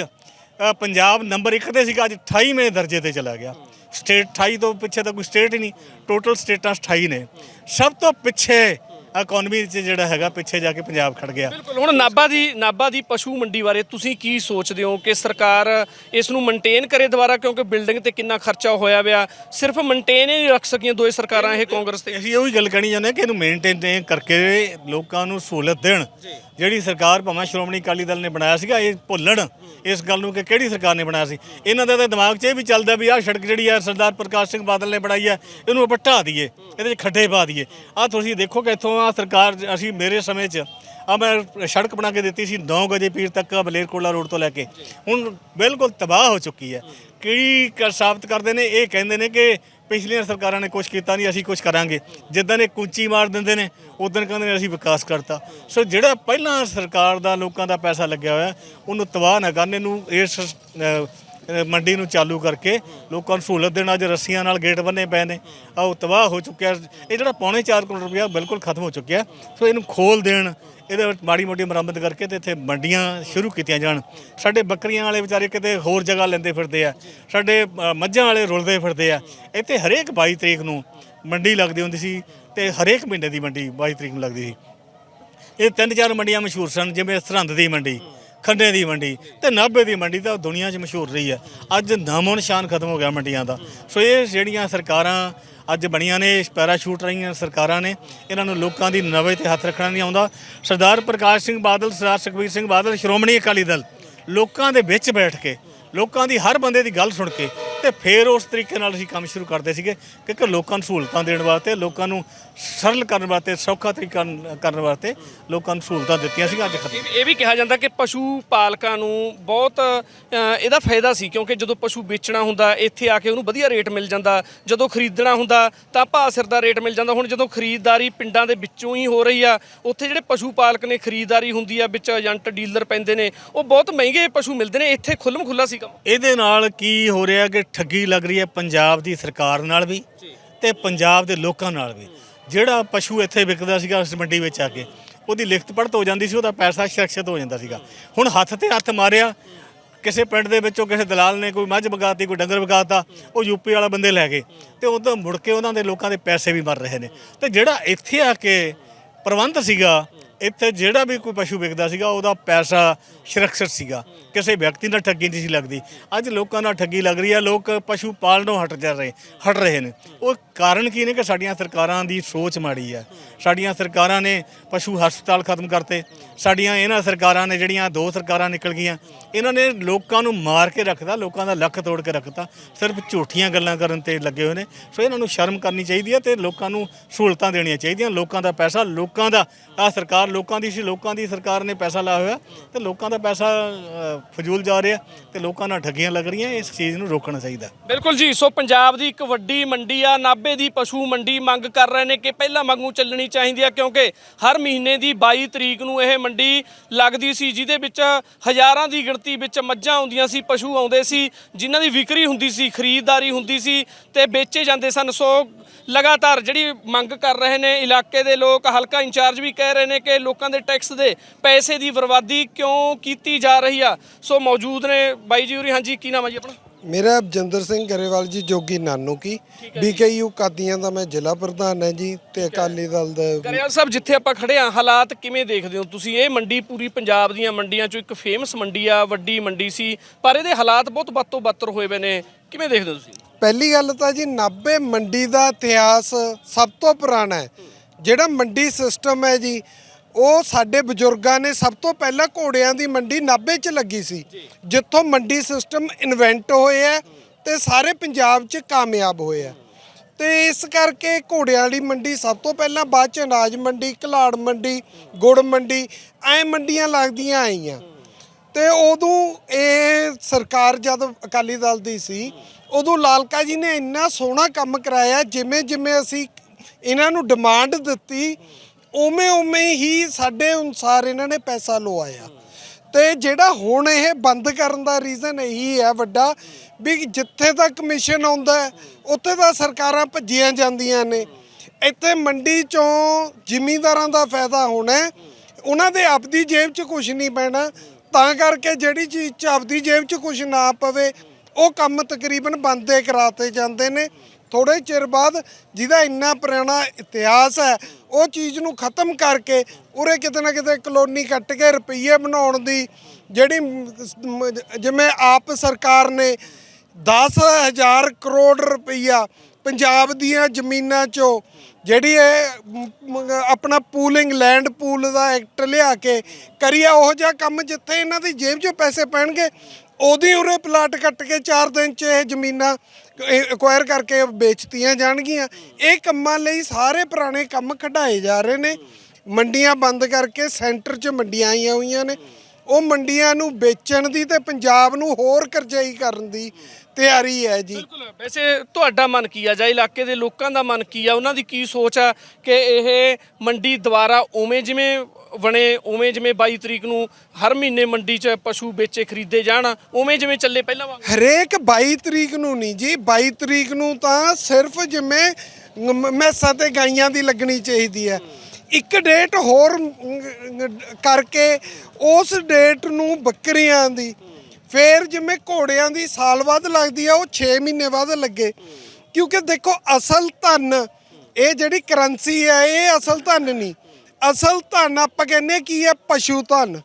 ਪੰਜਾਬ ਨੰਬਰ 1 ਤੇ ਸੀਗਾ, ਅੱਜ 28ਵੇਂ ਦਰਜੇ ਤੇ ਚਲਾ ਗਿਆ। ਸਟੇਟ 28 ਤੋਂ ਪਿੱਛੇ ਤਾਂ ਕੋਈ ਸਟੇਟ ਹੀ ਨਹੀਂ, ਟੋਟਲ ਸਟੇਟਾਂ 28 ਨੇ। ਸਭ ਤੋਂ ਪਿੱਛੇ ਇਕਨੋਮੀ 'ਚ ਜਿਹੜਾ ਹੈਗਾ ਪਿੱਛੇ ਜਾ ਕੇ ਪੰਜਾਬ ਖੜ ਗਿਆ। ਬਿਲਕੁਲ ਹੁਣ ਨਾਭਾ ਦੀ ਨਾਭਾ ਦੀ ਪਸ਼ੂ ਮੰਡੀ ਬਾਰੇ ਤੁਸੀਂ ਕੀ ਸੋਚਦੇ ਹੋ ਕਿ ਸਰਕਾਰ ਇਸ ਨੂੰ ਮੇਨਟੇਨ ਕਰੇ ਦੁਬਾਰਾ? ਕਿਉਂਕਿ ਬਿਲਡਿੰਗ ਤੇ ਕਿੰਨਾ ਖਰਚਾ ਹੋਇਆ ਵਿਆ ਸਿਰਫ ਮੇਨਟੇਨ ਹੀ ਨਹੀਂ ਰੱਖ ਸਕੀਆਂ ਦੋਏ ਸਰਕਾਰਾਂ ਇਹ ਕਾਂਗਰਸ ਤੇ। ਅਸੀਂ ਉਹੀ ਗੱਲ ਕਹਿਣੀ ਚਾਹੁੰਦੇ ਕਿ ਇਹਨੂੰ ਮੇਨਟੇਨ ਕਰਕੇ ਲੋਕਾਂ ਨੂੰ ਸਹੂਲਤ ਦੇਣ। ਜਿਹੜੀ ਸਰਕਾਰ ਭਾਵੇਂ ਸ਼੍ਰੋਮਣੀ ਅਕਾਲੀ ਦਲ ਨੇ ਬਣਾਇਆ ਸੀਗਾ ਇਹ ਭੁੱਲਣ। ਇਸ ਗੱਲ ਨੂੰ ਕਿ ਕਿਹੜੀ ਸਰਕਾਰ ਨੇ ਬਣਾਇਆ ਸੀ? ਇਹਨਾਂ ਦਾ ਤਾਂ ਦਿਮਾਗ 'ਚ ਇਹ ਵੀ ਚੱਲਦਾ ਵੀ ਆਹ ਸੜਕ ਜਿਹੜੀ ਹੈ ਸਰਦਾਰ ਪ੍ਰਕਾਸ਼ ਸਿੰਘ ਬਾਦਲ ਨੇ ਬਣਾਈ ਹੈ ਇਹਨੂੰ ਆਪਾਂ ਢਾਹ ਦਈਏ ਇਹਦੇ 'ਚ ਖੱਡੇ ਪਾ ਦਈਏ। ਆਹ ਤੁਸੀਂ ਦੇਖੋ ਕਿ ਇੱਥੋਂ ਆ ਸਰਕਾਰ ਅਸੀਂ ਮੇਰੇ ਸਮੇਂ 'ਚ ਆ ਮੈਂ ਸੜਕ ਬਣਾ ਕੇ ਦਿੱਤੀ ਸੀ 9 ਗਜੇ ਪੀਰ ਤੱਕ ਬਲੇਰਕੋਟਲਾ ਰੋਡ ਤੋਂ ਲੈ ਕੇ। ਹੁਣ ਬਿਲਕੁਲ ਤਬਾਹ ਹੋ ਚੁੱਕੀ ਹੈ। ਕੀ ਕ- ਸਾਬਤ ਕਰਦੇ ਨੇ, ਇਹ ਕਹਿੰਦੇ ਨੇ ਕਿ ਪਿਛਲੀਆਂ ਸਰਕਾਰਾਂ ਨੇ ਕੁਝ ਕੀਤਾ ਨਹੀਂ, ਅਸੀਂ ਕੁਝ ਕਰਾਂਗੇ। ਜਿੱਦਾਂ ਨੇ ਕੁੰਚੀ ਮਾਰ ਦਿੰਦੇ ਨੇ ਉਦੋਂ ਕਹਿੰਦੇ ਨੇ ਅਸੀਂ ਵਿਕਾਸ ਕਰਤਾ। ਸੋ ਜਿਹੜਾ ਪਹਿਲਾਂ ਸਰਕਾਰ ਦਾ, ਲੋਕਾਂ ਦਾ ਪੈਸਾ ਲੱਗਿਆ ਹੋਇਆ, ਉਹਨੂੰ ਤਬਾਹ ਨਾ ਕਰਨ, ਇਹਨੂੰ ਇਸ ਮੰਡੀ ਨੂੰ ਚਾਲੂ ਕਰਕੇ ਲੋਕਾਂ ਨੂੰ ਸਹੂਲਤ ਦੇਣ ਅੱਜ ਰੱਸੀਆਂ ਨਾਲ ਗੇਟ ਬੰਨੇ ਪਏ ਨੇ। ਆਹ ਉਹ ਤਬਾਹ ਹੋ ਚੁੱਕਿਆ ਇਹ ਜਿਹੜਾ ਪੌਣੇ 4 ਕਰੋੜ ਰੁਪਇਆ ਬਿਲਕੁਲ ਖਤਮ ਹੋ ਚੁੱਕਿਆ ਸੋ ਇਹਨੂੰ ਖੋਲ ਦੇਣ, ਇਹਦੇ ਵਿੱਚ ਮਾੜੀ ਮੋਟੀ ਮੁਰੰਮਤ ਕਰਕੇ ਤੇ ਇੱਥੇ ਮੰਡੀਆਂ ਸ਼ੁਰੂ ਕੀਤੀਆਂ ਜਾਣ। ਸਾਡੇ ਬੱਕਰੀਆਂ ਵਾਲੇ ਵਿਚਾਰੇ ਕਿਤੇ ਹੋਰ ਜਗ੍ਹਾ ਲੈਂਦੇ ਫਿਰਦੇ ਆ। ਸਾਡੇ ਮੱਝਾਂ ਵਾਲੇ ਰੁਲਦੇ ਫਿਰਦੇ ਆ। ਇੱਥੇ ਹਰੇਕ 22 ਤਰੀਕ ਨੂੰ ਮੰਡੀ ਲੱਗਦੀ ਹੁੰਦੀ ਸੀ ਤੇ ਹਰੇਕ ਮਹੀਨੇ ਦੀ ਮੰਡੀ 22 ਤਰੀਕ ਨੂੰ ਲੱਗਦੀ ਸੀ। ਇਹ ਤਿੰਨ ਚਾਰ ਮੰਡੀਆਂ ਮਸ਼ਹੂਰ ਸਨ, ਜਿਵੇਂ ਸਰਹੰਦ ਦੀ ਮੰਡੀ। ਖੰਡੇ ਦੀ ਮੰਡੀ ਤੇ ਨਾਭੇ ਦੀ ਮੰਡੀ ਤਾਂ ਦੁਨੀਆ 'ਚ ਮਸ਼ਹੂਰ ਰਹੀ ਹੈ ਅੱਜ ਨਾਮੋ ਨਿਸ਼ਾਨ ਖਤਮ ਹੋ ਗਿਆ ਮੰਡੀਆਂ ਦਾ। ਸੋ ਇਹ ਜਿਹੜੀਆਂ ਸਰਕਾਰਾਂ ਅੱਜ ਬਣੀਆਂ ਨੇ ਪੈਰਾਸ਼ੂਟ ਰਹੀਆਂ ਸਰਕਾਰਾਂ ਨੇ, ਇਹਨਾਂ ਨੂੰ ਲੋਕਾਂ ਦੀ ਨਵੇ ਤੇ ਹੱਥ ਰੱਖਣਾ ਨਹੀਂ ਆਉਂਦਾ। ਸਰਦਾਰ ਪ੍ਰਕਾਸ਼ ਸਿੰਘ ਬਾਦਲ, ਸਰਦਾਰ ਸੁਖਬੀਰ ਸਿੰਘ ਬਾਦਲ, ਸ਼੍ਰੋਮਣੀ ਅਕਾਲੀ ਦਲ, ਲੋਕਾਂ ਦੇ ਵਿੱਚ ਬੈਠ ਕੇ, ਲੋਕਾਂ ਦੀ ਹਰ ਬੰਦੇ ਦੀ ਗੱਲ ਸੁਣ ਕੇ ਤੇ ਫਿਰ ਉਸ ਤਰੀਕੇ ਨਾਲ ਅਸੀਂ ਕੰਮ ਸ਼ੁਰੂ ਕਰਦੇ ਸੀਗੇ, ਕਿਉਂਕਿ ਲੋਕਾਂ ਨੂੰ ਸਹੂਲਤਾਂ ਦੇਣ ਵਾਸਤੇ, ਲੋਕਾਂ ਨੂੰ ਸਰਲ ਕਰਨ ਵਾਸਤੇ ਸੌਖਾ ਤਰੀਕਾ ਨ- ਕਰਨ ਵਾਸਤੇ ਲੋਕਾਂ ਨੂੰ ਸਹੂਲਤਾਂ ਦਿੱਤੀਆਂ ਸੀ ਅੱਜ ਖਤਮ। ਇਹ- ਇਹ ਵੀ ਕਿਹਾ ਜਾਂਦਾ ਕਿ ਪਸ਼ੂ ਪਾਲਕਾਂ ਨੂੰ ਬਹੁਤ ਅ, ਇਹਦਾ ਫਾਇਦਾ ਸੀ ਕਿਉਂਕਿ ਜਦੋਂ ਪਸ਼ੂ ਵੇਚਣਾ ਹੁੰਦਾ ਇੱਥੇ ਆ ਕੇ ਉਹਨੂੰ ਵਧੀਆ ਰੇਟ ਮਿਲ ਜਾਂਦਾ। ਜਦੋਂ ਖਰੀਦਣਾ ਹੁੰਦਾ ਤਾਂ ਭਾਅ ਸਿਰ ਦਾ ਰੇਟ ਮਿਲ ਜਾਂਦਾ। ਹੁਣ ਜਦੋਂ ਖਰੀਦਦਾਰੀ ਪਿੰਡਾਂ ਦੇ ਵਿੱਚੋਂ ਹੀ ਹੋ ਰਹੀ ਆ ਉੱਥੇ ਜਿਹੜੇ ਪਸ਼ੂ ਪਾਲਕ ਨੇ ਖਰੀਦਦਾਰੀ ਹੁੰਦੀ ਆ ਵਿੱਚ ਏਜੰਟ ਡੀਲਰ ਪੈਂਦੇ ਨੇ ਉਹ ਬਹੁਤ ਮਹਿੰਗੇ ਪਸ਼ੂ ਮਿਲਦੇ ਨੇ। ਇੱਥੇ ਖੁੱਲਮ ਖੁੱਲਾ ਸੀ ਕੰਮ। ਇਹਦੇ ਨਾਲ ਕੀ ਹੋ ਰਿਹਾ ਕਿ ਠੱਗੀ ਲੱਗ ਰਹੀ ਹੈ ਪੰਜਾਬ ਦੀ ਸਰਕਾਰ ਨਾਲ ਵੀ ਤੇ ਪੰਜਾਬ ਦੇ ਲੋਕਾਂ ਨਾਲ ਵੀ। ਜਿਹੜਾ ਪਸ਼ੂ ਇੱਥੇ ਵਿਕਦਾ ਸੀਗਾ ਉਸ ਮੰਡੀ ਵਿੱਚ ਆ ਕੇ, ਉਹਦੀ ਲਿਖਤ ਪੜਤ ਹੋ ਜਾਂਦੀ ਸੀ, ਉਹਦਾ ਪੈਸਾ ਸੁਰੱਖਿਅਤ ਹੋ ਜਾਂਦਾ ਸੀਗਾ। ਹੁਣ ਹੱਥ ਤੇ ਹੱਥ ਮਾਰਿਆ, ਕਿਸੇ ਪਿੰਡ ਦੇ ਵਿੱਚੋਂ ਕਿਸੇ ਦਲਾਲ ਨੇ ਕੋਈ ਮੱਝ ਵਗਾਤੀ ਕੋਈ ਡੰਗਰ ਵਗਾਤਾ ਉਹ ਯੂਪੀ ਵਾਲਾ ਬੰਦੇ ਲੈ ਗਏ। ਤੇ ਉਦੋਂ ਮੁੜ ਕੇ ਉਹਨਾਂ ਦੇ ਲੋਕਾਂ ਦੇ ਪੈਸੇ ਵੀ ਮਰ ਰਹੇ ਨੇ। ਤੇ ਜਿਹੜਾ ਇੱਥੇ ਆ ਕੇ ਪ੍ਰਬੰਧ ਸੀਗਾ, ਇੱਥੇ ਜਿਹੜਾ ਵੀ ਕੋਈ ਪਸ਼ੂ ਵਿਕਦਾ ਸੀਗਾ, ਉਹਦਾ ਪੈਸਾ ਸੁਰੱਖਿਅਤ ਸੀਗਾ। ਕਿਸੇ ਵਿਅਕਤੀ ਨਾਲ ਠੱਗੀ ਨਹੀਂ ਸੀ ਲੱਗਦੀ। ਅੱਜ ਲੋਕਾਂ ਨਾਲ ਠੱਗੀ ਲੱਗ ਰਹੀ ਹੈ। ਲੋਕ ਪਸ਼ੂ ਪਾਲਣੋਂ ਹਟ ਜਾ ਰਹੇ ਹਟ ਰਹੇ ਨੇ। ਉਹ ਕਾਰਨ ਕੀ ਨੇ ਕਿ ਸਾਡੀਆਂ ਸਰਕਾਰਾਂ ਦੀ ਸੋਚ ਮਾੜੀ ਹੈ। ਸਾਡੀਆਂ ਸਰਕਾਰਾਂ ਨੇ ਪਸ਼ੂ ਹਸਪਤਾਲ ਖਤਮ ਕਰਤੇ। ਸਾਡੀਆਂ ਇਹਨਾਂ ਸਰਕਾਰਾਂ ਨੇ ਜਿਹੜੀਆਂ ਦੋ ਸਰਕਾਰਾਂ ਨਿਕਲ ਗਈਆਂ, ਇਹਨਾਂ ਨੇ ਲੋਕਾਂ ਨੂੰ ਮਾਰ ਕੇ ਰੱਖਦਾ ਲੋਕਾਂ ਦਾ ਲੱਕ ਤੋੜ ਕੇ ਰੱਖਤਾ। ਸਿਰਫ ਝੂਠੀਆਂ ਗੱਲਾਂ ਕਰਨ ਤੇ ਲੱਗੇ ਹੋਏ ਨੇ। ਸੋ ਇਹਨਾਂ ਨੂੰ ਸ਼ਰਮ ਕਰਨੀ ਚਾਹੀਦੀ ਹੈ ਤੇ ਲੋਕਾਂ ਨੂੰ ਸਹੂਲਤਾਂ ਦੇਣੀਆਂ ਚਾਹੀਦੀਆਂ। ਲੋਕਾਂ ਦਾ ਪੈਸਾ, ਲੋਕਾਂ ਦਾ ਆ ਸਰਕਾਰ ਲੋਕਾਂ ਦੀ ਸੀ, ਲੋਕਾਂ ਦੀ ਸਰਕਾਰ ਨੇ ਪੈਸਾ ਲਾਇਆ ਹੋਇਆ ਤੇ ਲੋਕਾਂ ਦਾ ਪੈਸਾ ਫਜ਼ੂਲ ਜਾ ਰਿਹਾ ਤੇ ਲੋਕਾਂ ਨਾਲ ਠੱਗੀਆਂ ਲੱਗ ਰਹੀਆਂ, ਇਸ ਚੀਜ਼ ਨੂੰ ਰੋਕਣਾ ਚਾਹੀਦਾ। ਬਿਲਕੁਲ ਜੀ, ਸੋ ਪੰਜਾਬ ਦੀ ਇੱਕ ਵੱਡੀ ਮੰਡੀ ਆ, ਨਾਭੇ ਦੀ ਪਸ਼ੂ ਮੰਡੀ ਮੰਗ ਕਰ ਰਹੇ ਨੇ ਕਿ ਪਹਿਲਾਂ ਵਾਂਗੂ ਚੱਲਣੀ ਚਾਹੀਦੀ ਆ, ਕਿਉਂਕਿ ਹਰ ਮਹੀਨੇ ਦੀ 22 ਤਰੀਕ ਨੂੰ ਇਹ ਮੰਡੀ ਲੱਗਦੀ ਸੀ, ਜਿਹਦੇ ਵਿੱਚ ਹਜ਼ਾਰਾਂ ਦੀ ਗਿਣਤੀ ਵਿੱਚ ਮੱਝਾਂ ਆਉਂਦੀਆਂ ਸੀ, ਪਸ਼ੂ ਆਉਂਦੇ ਸੀ, ਜਿਨ੍ਹਾਂ ਦੀ ਵਿਕਰੀ ਹੁੰਦੀ ਸੀ, ਖਰੀਦਦਾਰੀ ਹੁੰਦੀ ਸੀ ਤੇ ਵੇਚੇ ਜਾਂਦੇ ਸਨ। ਸੋ ਲਗਾਤਾਰ ਜਿਹੜੀ ਮੰਗ ਕਰ ਰਹੇ ਨੇ ਇਲਾਕੇ ਦੇ ਲੋਕ ਹਲਕਾ ਇੰਚਾਰਜ ਵੀ ਕਹਿ ਰਹੇ ਨੇ ਕਿ ਲੋਕਾਂ ਦੇ ਟੈਕਸ ਦੇ ਪੈਸੇ ਦੀ ਬਰਬਾਦੀ ਕਿਉਂ ਕੀਤੀ ਜਾ ਰਹੀ ਆ? ਸੋ ਮੌਜੂਦ ਨੇ ਬਾਈ ਜੀ ਉਰੀ ਹਾਂਜੀ ਕੀ ਨਾਮ ਹੈ ਜੀ ਆਪਣਾ? ਮੇਰਾ ਅਬਜਿੰਦਰ ਸਿੰਘ ਗਰੇਵਾਲ ਜੀ ਜੋਗੀ ਨਾਨੂ ਕੀ। ਬੀਕੇਯੂ ਕਾਦੀਆਂ ਦਾ ਮੈਂ ਜ਼ਿਲ੍ਹਾ ਪ੍ਰਧਾਨ ਹੈ ਜੀ ਤੇ ਅਕਾਲੀ ਦਲ ਦਾ ਕਰਿਆਲ ਸਾਹਿਬ ਜਿੱਥੇ ਆਪਾਂ ਖੜੇ ਆ ਹਾਲਾਤ ਕਿਵੇਂ ਦੇਖਦੇ ਹੋ ਤੁਸੀਂ? ਇਹ ਮੰਡੀ ਪੂਰੀ ਪੰਜਾਬ ਦੀਆਂ ਮੰਡੀਆਂ ਚੋਂ ਇੱਕ ਫੇਮਸ ਮੰਡੀ ਆ ਵੱਡੀ ਮੰਡੀ ਸੀ ਪਰ ਇਹਦੇ ਹਾਲਾਤ ਬਹੁਤ ਬੱਤੋਂ ਬੱਤਰ ਹੋਏ ਪਏ ਨੇ। ਕਿਵੇਂ ਦੇਖਦੇ ਹੋ ਤੁਸੀਂ? ਪਹਿਲੀ ਗੱਲ ਤਾਂ ਜੀ 90 ਮੰਡੀ ਦਾ ਇਤਿਹਾਸ ਸਭ ਤੋਂ ਪੁਰਾਣਾ ਹੈ। ਜਿਹੜਾ ਮੰਡੀ ਸਿਸਟਮ ਹੈ ਜੀ ਉਹ ਸਾਡੇ ਬਜ਼ੁਰਗਾਂ ਨੇ ਸਭ ਤੋਂ ਪਹਿਲਾਂ ਘੋੜਿਆਂ ਦੀ ਮੰਡੀ 90 ਚ ਲੱਗੀ ਸੀ। ਜਿੱਥੋਂ ਮੰਡੀ ਸਿਸਟਮ ਇਨਵੈਂਟ ਹੋਇਆ ਹੈ ਤੇ ਸਾਰੇ ਪੰਜਾਬ 'ਚ ਕਾਮਯਾਬ ਹੋਇਆ ਤੇ ਇਸ ਕਰਕੇ ਘੋੜਿਆਂ ਵਾਲੀ ਮੰਡੀ ਸਭ ਤੋਂ ਪਹਿਲਾਂ ਬਾਅਦ ਚ ਅਨਾਜ ਮੰਡੀ ਘਲਾੜ ਮੰਡੀ ਗੁੜ ਮੰਡੀ ਐ ਮੰਡੀਆਂ ਲੱਗਦੀਆਂ ਆਈਆਂ। ਤੇ ਉਦੋਂ ਇਹ ਸਰਕਾਰ ਜਦ ਅਕਾਲੀ ਦਲ ਦੀ ਸੀ ਉਦੋਂ ਲਾਲਕਾ ਜੀ ਨੇ ਇੰਨਾ ਸੋਹਣਾ ਕੰਮ ਕਰਾਇਆ, ਜਿਵੇਂ ਜਿਵੇਂ ਅਸੀਂ ਇਹਨਾਂ ਨੂੰ ਡਿਮਾਂਡ ਦਿੱਤੀ, ਉਵੇਂ ਉਵੇਂ ਹੀ ਸਾਡੇ ਅਨੁਸਾਰ ਇਹਨਾਂ ਨੇ ਪੈਸਾ ਲਵਾਇਆ। ਤੇ ਜਿਹੜਾ ਹੁਣ ਇਹ ਬੰਦ ਕਰਨ ਦਾ ਰੀਜ਼ਨ ਇਹੀ ਹੈ ਵੱਡਾ, ਵੀ ਜਿੱਥੇ ਤੱਕ ਕਮਿਸ਼ਨ ਆਉਂਦਾ, ਉੱਥੇ ਤਾਂ ਸਰਕਾਰਾਂ ਭੱਜੀਆਂ ਜਾਂਦੀਆਂ ਨੇ। ਇੱਥੇ ਮੰਡੀ ਚੋਂ ਜ਼ਿਮੀਂਦਾਰਾਂ ਦਾ ਫਾਇਦਾ ਹੋਣਾ ਉਹਨਾਂ ਦੇ ਆਪਦੀ ਜੇਬ 'ਚ ਕੁਝ ਨਹੀਂ ਪੈਣਾ। ਤਾਂ ਕਰਕੇ ਜਿਹੜੀ ਚੀਜ਼ 'ਚ ਆਪਦੀ ਜੇਬ 'ਚ ਕੁਝ ਨਾ ਪਵੇ ਉਹ ਕੰਮ ਤਕਰੀਬਨ ਬੰਦੇ ਕਰਾਤੇ ਜਾਂਦੇ ਨੇ। ਥੋੜੇ ਚਿਰ ਬਾਅਦ ਜਿਹਦਾ ਇੰਨਾ ਪੁਰਾਣਾ ਇਤਿਹਾਸ ਹੈ, ਉਹ ਚੀਜ਼ ਨੂੰ ਖਤਮ ਕਰਕੇ ਉਰੇ ਕਿਤੇ ਨਾ ਕਿਤੇ ਕਲੋਨੀ ਕੱਟ ਕੇ ਰੁਪਈਏ ਬਣਾਉਣ ਦੀ ਜਿਹੜੀ ਜਿਵੇਂ ਆਪ ਸਰਕਾਰ ਨੇ 10000 ਕਰੋੜ ਰੁਪਈਆ ਪੰਜਾਬ ਦੀਆਂ ਜ਼ਮੀਨਾਂ 'ਚੋਂ ਜਿਹੜੀ ਇਹ ਆਪਣਾ ਪੂਲਿੰਗ, ਲੈਂਡ ਪੂਲ ਦਾ ਐਕਟ ਲਿਆ ਕੇ ਕਰੀਆ, ਉਹ ਜਿਹਾ ਕੰਮ ਜਿੱਥੇ ਇਹਨਾਂ ਦੀ ਜੇਬ 'ਚੋਂ ਪੈਸੇ ਪੈਣਗੇ ਉਹਦੀ ਉਰੇ ਪਲਾਟ ਕੱਟ ਕੇ 4 ਦਿਨ 'ਚ ਇਹ ਜ਼ਮੀਨਾਂ ਐਕਵਾਇਰ ਕਰਕੇ ਵੇਚਤੀਆਂ ਜਾਣਗੀਆਂ। ਇਹ ਕੰਮਾਂ ਲਈ ਸਾਰੇ ਪੁਰਾਣੇ ਕੰਮ ਕਢਾਏ ਜਾ ਰਹੇ ਨੇ। ਮੰਡੀਆਂ ਬੰਦ ਕਰਕੇ ਸੈਂਟਰ 'ਚ ਮੰਡੀਆਂ ਆਈਆਂ ਹੋਈਆਂ ਨੇ। ਉਹ ਮੰਡੀਆਂ ਨੂੰ ਵੇਚਣ ਦੀ ਤੇ ਪੰਜਾਬ ਨੂੰ ਹੋਰ ਕਰਜ਼ਾਈ ਕਰਨ ਦੀ ਤਿਆਰੀ ਹੈ ਜੀ। ਬਿਲਕੁਲ। ਵੈਸੇ ਤੁਹਾਡਾ ਮਨ ਕੀ ਆ? ਜਾਂ ਇਲਾਕੇ ਦੇ ਲੋਕਾਂ ਦਾ ਮਨ ਕੀ ਆ? ਉਹਨਾਂ ਦੀ ਕੀ ਸੋਚ ਆ ਕਿ ਇਹ ਮੰਡੀ ਦੁਬਾਰਾ ਉਵੇਂ ਜਿਵੇਂ ਬਣੇ, ਉਵੇਂ ਜਿਵੇਂ 22 ਤਰੀਕ ਨੂੰ ਹਰ ਮਹੀਨੇ ਮੰਡੀ 'ਚ ਪਸ਼ੂ ਵੇਚੇ ਖਰੀਦੇ ਜਾਣ, ਉਵੇਂ ਜਿਵੇਂ ਚੱਲੇ ਪਹਿਲਾਂ ਵਾਂਗ। ਹਰੇਕ 22 ਤਰੀਕ ਨੂੰ ਨਹੀਂ ਜੀ 22 ਤਰੀਕ ਨੂੰ ਤਾਂ ਸਿਰਫ ਜਿਵੇਂ ਮੈਸਾਂ ਤੇ ਗਾਈਆਂ ਦੀ ਲੱਗਣੀ ਚਾਹੀਦੀ ਹੈ। ਇੱਕ ਡੇਟ ਹੋਰ ਕਰਕੇ ਉਸ ਡੇਟ ਨੂੰ ਬੱਕਰੀਆਂ ਦੀ, ਫੇਰ ਜਿਵੇਂ ਘੋੜਿਆਂ ਦੀ ਸਾਲ ਬਾਅਦ ਲੱਗਦੀ ਆ, ਉਹ 6 ਮਹੀਨੇ ਬਾਅਦ ਲੱਗੇ। ਕਿਉਂਕਿ ਦੇਖੋ, ਅਸਲ ਧਨ, ਇਹ ਜਿਹੜੀ ਕਰੰਸੀ ਹੈ, ਇਹ ਅਸਲ ਧਨ ਨਹੀਂ। ਅਸਲ ਧਨ ਆਪਾਂ ਕਹਿੰਦੇ ਕੀ ਹੈ? ਪਸ਼ੂ ਧਨ।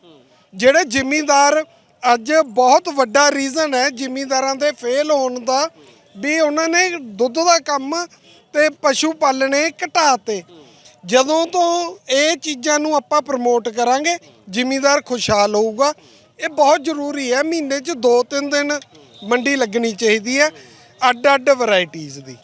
ਜਿਹੜੇ ਜ਼ਿਮੀਂਦਾਰ ਅੱਜ ਬਹੁਤ ਵੱਡਾ ਰੀਜ਼ਨ ਹੈ ਜ਼ਿਮੀਂਦਾਰਾਂ ਦੇ ਫੇਲ ਹੋਣ ਦਾ, ਵੀ ਉਹਨਾਂ ਨੇ ਦੁੱਧ ਦਾ ਕੰਮ ਤੇ ਪਸ਼ੂ ਪਾਲਣੇ ਘਟਾਤੇ। ਜਦੋਂ ਤੋਂ ਇਹ ਚੀਜ਼ਾਂ ਨੂੰ ਆਪਾਂ ਪ੍ਰਮੋਟ ਕਰਾਂਗੇ, ਜ਼ਿਮੀਂਦਾਰ ਖੁਸ਼ਹਾਲ ਹੋਊਗਾ। ਇਹ ਬਹੁਤ ਜ਼ਰੂਰੀ ਹੈ, ਮਹੀਨੇ 'ਚ 2-3 ਦਿਨ ਮੰਡੀ ਲੱਗਣੀ ਚਾਹੀਦੀ ਹੈ। ਅੱਡ-ਅੱਡ ਵੈਰਾਈਟੀਆਂ ਦੀ।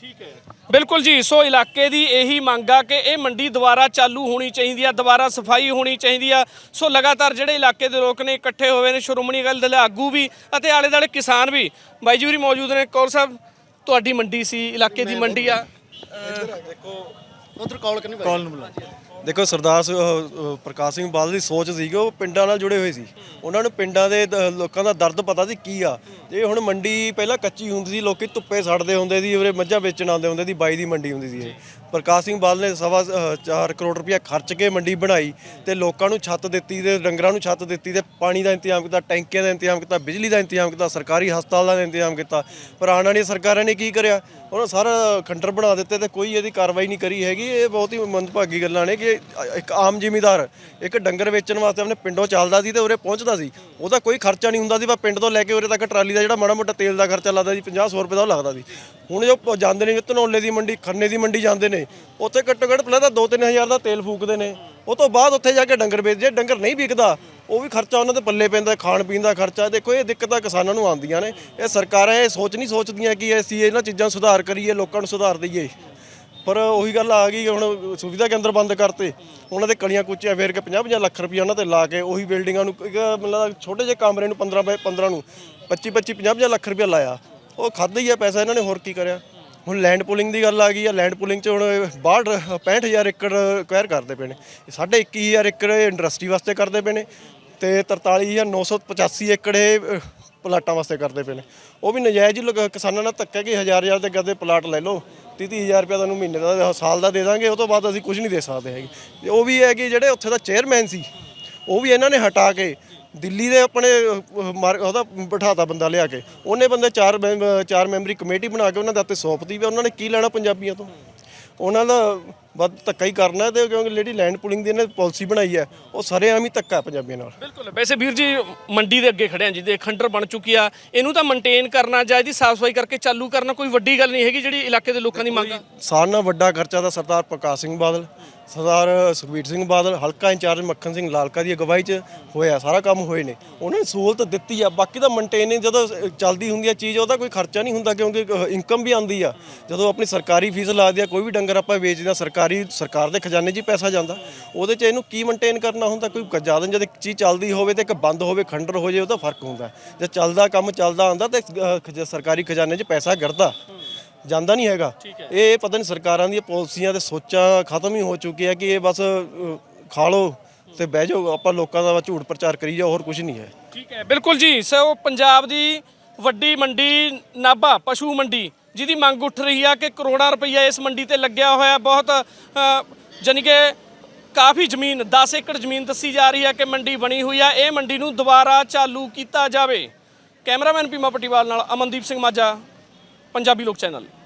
ਬਿਲਕੁਲ ਜੀ ਸੋ ਇਲਾਕੇ ਦੀ ਇਹੀ ਮੰਗ ਆ ਕਿ ਇਹ ਮੰਡੀ ਦੁਬਾਰਾ ਚਾਲੂ ਹੋਣੀ ਚਾਹੀਦੀ ਆ ਦੁਬਾਰਾ ਸਫ਼ਾਈ ਹੋਣੀ ਚਾਹੀਦੀ ਆ। ਸੋ ਲਗਾਤਾਰ ਜਿਹੜੇ ਇਲਾਕੇ ਦੇ ਲੋਕ ਨੇ ਇਕੱਠੇ ਹੋਏ ਨੇ ਸ਼੍ਰੋਮਣੀ ਅਕਾਲੀ ਦਲ ਦੇ ਆਗੂ ਵੀ ਅਤੇ ਆਲੇ ਦੁਆਲੇ ਕਿਸਾਨ ਵੀ। ਬਾਈ ਜੀ ਹੋਰੀ ਮੌਜੂਦ ਨੇ ਕੌਰ ਸਾਹਿਬ ਤੁਹਾਡੀ ਮੰਡੀ ਸੀ ਇਲਾਕੇ ਦੀ ਮੰਡੀ ਆ। ਉਧਰ ਕਾਲ ਕਰਨੀ ਕਾਲ ਨੂੰ ਬੁਲਾ ਦੇਖੋ ਸਰਦਾਰ ਸ- ਅਹ, ਅਹ, ਪ੍ਰਕਾਸ਼ ਸਿੰਘ ਬਾਦਲ ਦੀ ਸੋਚ ਸੀਗੀ ਉਹ ਪਿੰਡਾਂ ਨਾਲ ਜੁੜੇ ਹੋਏ ਸੀ। ਉਹਨਾਂ ਨੂੰ ਪਿੰਡਾਂ ਦੇ ਦ- ਲੋਕਾਂ ਦਾ ਦਰਦ ਪਤਾ ਸੀ ਕੀ ਆ। ਇਹ ਹੁਣ ਮੰਡੀ ਪਹਿਲਾਂ ਕੱਚੀ ਹੁੰਦੀ ਸੀ ਲੋਕੀ ਧੁੱਪੇ ਸੜਦੇ ਹੁੰਦੇ ਸੀ ਉਰੇ ਮੱਝਾਂ ਵੇਚਣ ਆਉਂਦੇ ਹੁੰਦੇ ਸੀ ਬਾਈ ਦੀ ਮੰਡੀ ਹੁੰਦੀ ਸੀ ਇਹ। ਪ੍ਰਕਾਸ਼ ਸਿੰਘ ਬਾਦਲ ਨੇ ਸਵਾ 4 ਕਰੋੜ ਰੁਪਇਆ ਖਰਚ ਕੇ ਮੰਡੀ ਬਣਾਈ ਤੇ ਲੋਕਾਂ ਨੂੰ ਛੱਤ ਦਿੱਤੀ ਤੇ ਡੰਗਰਾਂ ਨੂੰ ਛੱਤ ਦਿੱਤੀ ਤੇ ਪਾਣੀ ਦਾ ਇੰਤਜ਼ਾਮ ਕੀਤਾ, ਟੈਂਕੀਆਂ ਦਾ ਇੰਤਜ਼ਾਮ ਕੀਤਾ, ਬਿਜਲੀ ਦਾ ਇੰਤਜ਼ਾਮ ਕੀਤਾ, ਸਰਕਾਰੀ ਹਸਪਤਾਲਾਂ ਦਾ ਇੰਤਜ਼ਾਮ ਕੀਤਾ। ਪਰ ਆਉਣ ਵਾਲੀ ਸਰਕਾਰਾਂ ਨੇ ਕੀ ਕਰਿਆ? ਉਹਨਾਂ ਸਾਰਾ ਖੰਡਰ ਬਣਾ ਦਿੱਤੇ ਤੇ ਕੋਈ ਇਹਦੀ ਕਾਰਵਾਈ ਨਹੀਂ ਕਰੀ ਹੈਗੀ। ਇਹ ਬਹੁਤ ਹੀ ਮੰਦਭਾਗੀ ਗੱਲਾਂ ਨੇ ਕਿ ਇੱਕ ਆਮ ਜ਼ਿਮੀਦਾਰ ਇੱਕ ਡੰਗਰ ਵੇਚਣ ਵਾਸਤੇ ਆਪਣੇ ਪਿੰਡੋਂ ਚੱਲਦਾ ਸੀ ਤੇ ਉਰੇ ਪਹੁੰਚਦਾ ਸੀ। ਉਹਦਾ ਕੋਈ ਖਰਚਾ ਨਹੀਂ ਹੁੰਦਾ ਸੀ ਪਰ ਪਿੰਡ ਤੋਂ ਲੈ ਕੇ ਉਰੇ ਤੱਕ ਟਰਾਲੀ ਦਾ ਜਿਹੜਾ ਮਾੜਾ ਮੋਟਾ ਤੇਲ ਦਾ ਖਰਚਾ ਲੱਗਦਾ ਸੀ 50 100 ਰੁਪਏ ਦਾ ਉਹ ਲੱਗਦਾ ਸੀ। ਹੁਣ ਜੋ ਪ- ਜਾਂਦੇ ਨੇ ਧਨੌਲੇ ਦੀ ਮੰਡੀ, ਖੰਨੇ ਦੀ ਮੰਡੀ ਜਾਂਦੇ ਨੇ ਉੱਥੇ ਘੱਟੋ ਘੱਟ ਪਹਿਲਾਂ ਤਾਂ 2-3000 ਦਾ ਤੇਲ ਫੂਕਦੇ ਨੇ। ਉਹ ਤੋਂ ਬਾਅਦ ਉੱਥੇ ਜਾ ਕੇ ਡੰਗਰ ਵੇਚਦੇ ਜੇ ਡੰਗਰ ਨਹੀਂ ਵਿਕਦਾ, ਉਹ ਵੀ ਖਰਚਾ ਉਹਨਾਂ ਦੇ ਪੱਲੇ ਪੈਂਦਾ, ਖਾਣ ਪੀਣ ਦਾ ਖਰਚਾ। ਦੇਖੋ, ਇਹ ਦਿੱਕਤਾਂ ਕਿਸਾਨਾਂ ਨੂੰ ਆਉਂਦੀਆਂ ਨੇ। ਇਹ ਸਰਕਾਰਾਂ ਇਹ ਸੋਚ ਨਹੀਂ ਸੋਚਦੀਆਂ ਕਿ ਅਸੀਂ ਇਹਨਾਂ ਚੀਜ਼ਾਂ ਸੁਧਾਰ ਕਰੀਏ, ਲੋਕਾਂ ਨੂੰ ਸੁਧਾਰ ਦਈਏ। ਪਰ ਉਹੀ ਗੱਲ ਆ ਗਈ, ਹੁਣ ਸੁਵਿਧਾ ਕੇਂਦਰ ਬੰਦ ਕਰਤੇ। ਉਹਨਾਂ ਦੇ ਕਲੀਆਂ ਕੁੱਚੀਆਂ ਫੇਰ ਕੇ 50-50 ਲੱਖ ਰੁਪਏ ਉਹਨਾਂ ਤੇ ਲਾ ਕੇ ਉਹੀ ਬਿਲਡਿੰਗਾਂ ਨੂੰ, ਇੱਕ ਮਤਲਬ ਛੋਟੇ ਜਿਹੇ ਕਮਰੇ ਨੂੰ 15 ਬਾਏ 15 ਨੂੰ 25-25 50-50 ਲੱਖ ਰੁਪਏ ਲਾਇਆ। ਉਹ ਖਾਦਾ ਹੀ ਆ ਪੈਸਾ, ਇਹਨਾਂ ਨੇ ਹੋਰ ਕੀ ਕਰਿਆ? ਹੁਣ ਲੈਂਡ ਪੂਲਿੰਗ ਦੀ ਗੱਲ ਆ ਗਈ ਆ ਲੈਂਡ ਪੂਲਿੰਗ 'ਚ ਹੁਣ 62 65000 ਏਕੜ ਕੁਐਰ ਕਰਦੇ ਪਏ ਨੇ। ਸਾਡੇ 21000 ਏਕੜ ਇੰਡਸਟਰੀ ਵਾਸਤੇ ਕਰਦੇ ਪਏ ਨੇ ਤੇ 43985 ਏਕੜ ਇਹ ਪਲਾਟਾਂ ਵਾਸਤੇ ਕਰਦੇ ਪਏ ਨੇ। ਉਹ ਵੀ ਨਜਾਇਜ਼ ਹੀ ਕਿਸਾਨਾਂ ਨਾਲ ਧੱਕਾ ਕਿ ਹਜ਼ਾਰ ਹਜ਼ਾਰ ਦੇ ਗੱਦੇ ਪਲਾਟ ਲੈ ਲਓ 30000 ਰੁਪਏ ਤੁਹਾਨੂੰ ਮਹੀਨੇ ਦਾ, ਸਾਲ ਦਾ ਦੇ ਦਾਂਗੇ, ਉਹ ਤੋਂ ਬਾਅਦ ਅਸੀਂ ਕੁਝ ਨਹੀਂ ਦੇ ਸਕਦੇ ਹੈਗੇ। ਤੇ ਉਹ ਵੀ ਹੈ ਕਿ ਜਿਹੜੇ ਉੱਥੇ ਦਾ ਚੇਅਰਮੈਨ ਸੀ, ਉਹ ਵੀ ਇਹਨਾਂ ਨੇ ਹਟਾ ਕੇ ਦਿੱਲੀ ਦੇ ਆਪਣੇ ਅਹ, ਮਾਰ- ਉਹਦਾ ਬਿਠਾਤਾ ਬੰਦਾ ਲਿਆ ਕੇ। ਉਹਨੇ ਬੰਦੇ ਚਾਰ ਮੈਂਬ- ਚਾਰ ਮੈਂਬਰੀ ਕਮੇਟੀ ਬਣਾ ਕੇ ਉਹਨਾਂ ਦੇ ਹੱਥੇ ਸੌਂਪਤੀ ਵੀ ਉਹਨਾਂ ਨੇ ਕੀ ਲੈਣਾ ਪੰਜਾਬੀਆਂ ਤੋਂ? ਉਹਨਾਂ ਦਾ ਵੱਧ ਧੱਕਾ ਹੀ ਕਰਨਾ ਤੇ ਕਿਉਂਕਿ ਜਿਹੜੀ ਲੈਂਡ ਪੁਲਿੰਗ ਦੀ ਇਹਨੇ ਪਾਲਿਸੀ ਬਣਾਈ ਹੈ ਉਹ ਸਰੇਆਮ ਹੀ ਧੱਕਾ ਹੈ ਪੰਜਾਬੀਆਂ ਨਾਲ। ਬਿਲਕੁਲ। ਵੈਸੇ ਵੀਰ ਜੀ ਮੰਡੀ ਦੇ ਅੱਗੇ ਖੜੇ ਆ ਜੀ ਦੇ ਖੰਡਰ ਬਣ ਚੁੱਕੀ ਆ। ਇਹਨੂੰ ਤਾਂ ਮੇਨਟੇਨ ਕਰਨਾ ਜਾਂ ਇਹਦੀ ਸਾਫ਼ ਸਫ਼ਾਈ ਕਰਕੇ ਚਾਲੂ ਕਰਨਾ ਕੋਈ ਵੱਡੀ ਗੱਲ ਨਹੀਂ ਹੈਗੀ ਜਿਹੜੀ ਇਲਾਕੇ ਦੇ ਲੋਕਾਂ ਦੀ ਮੰਗ ਆ। ਸਾਰਿਆਂ ਨਾਲ ਵੱਡਾ ਖਰਚਾ ਤਾਂ ਸਰਦਾਰ ਪ੍ਰਕਾਸ਼ ਸਿੰਘ ਬਾਦਲ। ਸਰਦਾਰ ਸੁਖਬੀਰ ਸਿੰਘ ਬਾਦਲ ਹਲਕਾ ਇੰਚਾਰਜ ਮੱਖਣ ਸਿੰਘ ਲਾਲਕਾ ਦੀ ਅਗਵਾਈ 'ਚ ਹੋਇਆ ਸਾਰਾ ਕੰਮ ਹੋਏ ਨੇ। ਉਹਨਾਂ ਨੇ ਸਹੂਲਤ ਦਿੱਤੀ ਆ ਬਾਕੀ ਤਾਂ ਮੇਨਟੇਨੈਂਸ ਜਦੋਂ ਚੱਲਦੀ ਹੁੰਦੀ ਆ ਚੀਜ਼ ਉਹਦਾ ਕੋਈ ਖਰਚਾ ਨਹੀਂ ਹੁੰਦਾ ਕਿਉਂਕਿ ਇਨਕਮ ਵੀ ਆਉਂਦੀ ਆ। ਜਦੋਂ ਆਪਣੀ ਸਰਕਾਰੀ ਫੀਸ ਲੱਗਦੀ ਆ ਕੋਈ ਵੀ ਡੰਗਰ ਆਪਾਂ ਵੇਚਦੇ ਆ ਸਰਕਾਰੀ ਸਰਕਾਰ ਦੇ ਖਜ਼ਾਨੇ 'ਚ ਹੀ ਪੈਸਾ ਜਾਂਦਾ। ਉਹਦੇ 'ਚ ਇਹਨੂੰ ਕੀ ਮੇਨਟੇਨ ਕਰਨਾ ਹੁੰਦਾ? ਕੋਈ ਜ਼ਿਆਦਾ ਜਦ ਇੱਕ ਚੀਜ਼ ਚੱਲਦੀ ਹੋਵੇ ਤੇ ਇੱਕ ਬੰਦ ਹੋਵੇ ਖੰਡਰ ਹੋ ਜੇ ਉਹਦਾ ਫ਼ਰਕ ਹੁੰਦਾ। ਜੇ ਚੱਲਦਾ ਕੰਮ ਚੱਲਦਾ ਆਉਂਦਾ ਤੇ ਅ, ਸਰਕਾਰੀ ਖਜ਼ਾਨੇ 'ਚ ਪੈਸਾ ਗਿਰਦਾ। ਜਾਂਦਾ ਨਹੀਂ ਹੈਗਾ। ਇਹ ਪਤਾ ਨਹੀਂ ਸਰਕਾਰਾਂ ਦੀਆਂ ਪਾਲਿਸੀਆਂ ਤੇ ਸੋਚਾਂ ਖਤਮ ਹੀ ਹੋ ਚੁੱਕੀਆਂ ਕਿ ਇਹ ਬਸ ਖਾ ਲਓ ਤੇ ਬਹਿ ਜਾਓ। ਆਪਾਂ ਲੋਕਾਂ ਦਾ ਝੂਠ ਪ੍ਰਚਾਰ ਕਰੀ ਜਾਓ ਹੋਰ ਕੁਝ ਨਹੀਂ ਹੈ। ਠੀਕ ਹੈ ਬਿਲਕੁਲ ਜੀ। ਸੋ ਪੰਜਾਬ ਦੀ ਵੱਡੀ ਮੰਡੀ ਨਾਭਾ ਪਸ਼ੂ ਮੰਡੀ ਜਿਹਦੀ ਮੰਗ ਉੱਠ ਰਹੀ ਆ ਕਿ ਕਰੋੜਾਂ ਰੁਪਈਆ ਇਸ ਮੰਡੀ ਤੇ ਲੱਗਿਆ ਹੋਇਆ। ਬਹੁਤ ਅ, ਜਾਣੀ ਕਿ ਕਾਫੀ ਜ਼ਮੀਨ 10 ਏਕੜ ਜ਼ਮੀਨ ਦੱਸੀ ਜਾ ਰਹੀ ਹੈ ਕਿ ਮੰਡੀ ਬਣੀ ਹੋਈ ਆ। ਇਹ ਮੰਡੀ ਨੂੰ ਦੁਬਾਰਾ ਚਾਲੂ ਕੀਤਾ ਜਾਵੇ। ਕੈਮਰਾਮੈਨ ਪੀਮਾ ਪਟੀਵਾਲ ਨਾਲ ਅਮਨਦੀਪ ਸਿੰਘ ਮਾਝਾ। ਪੰਜਾਬੀ ਲੋਕ ਚੈਨਲ।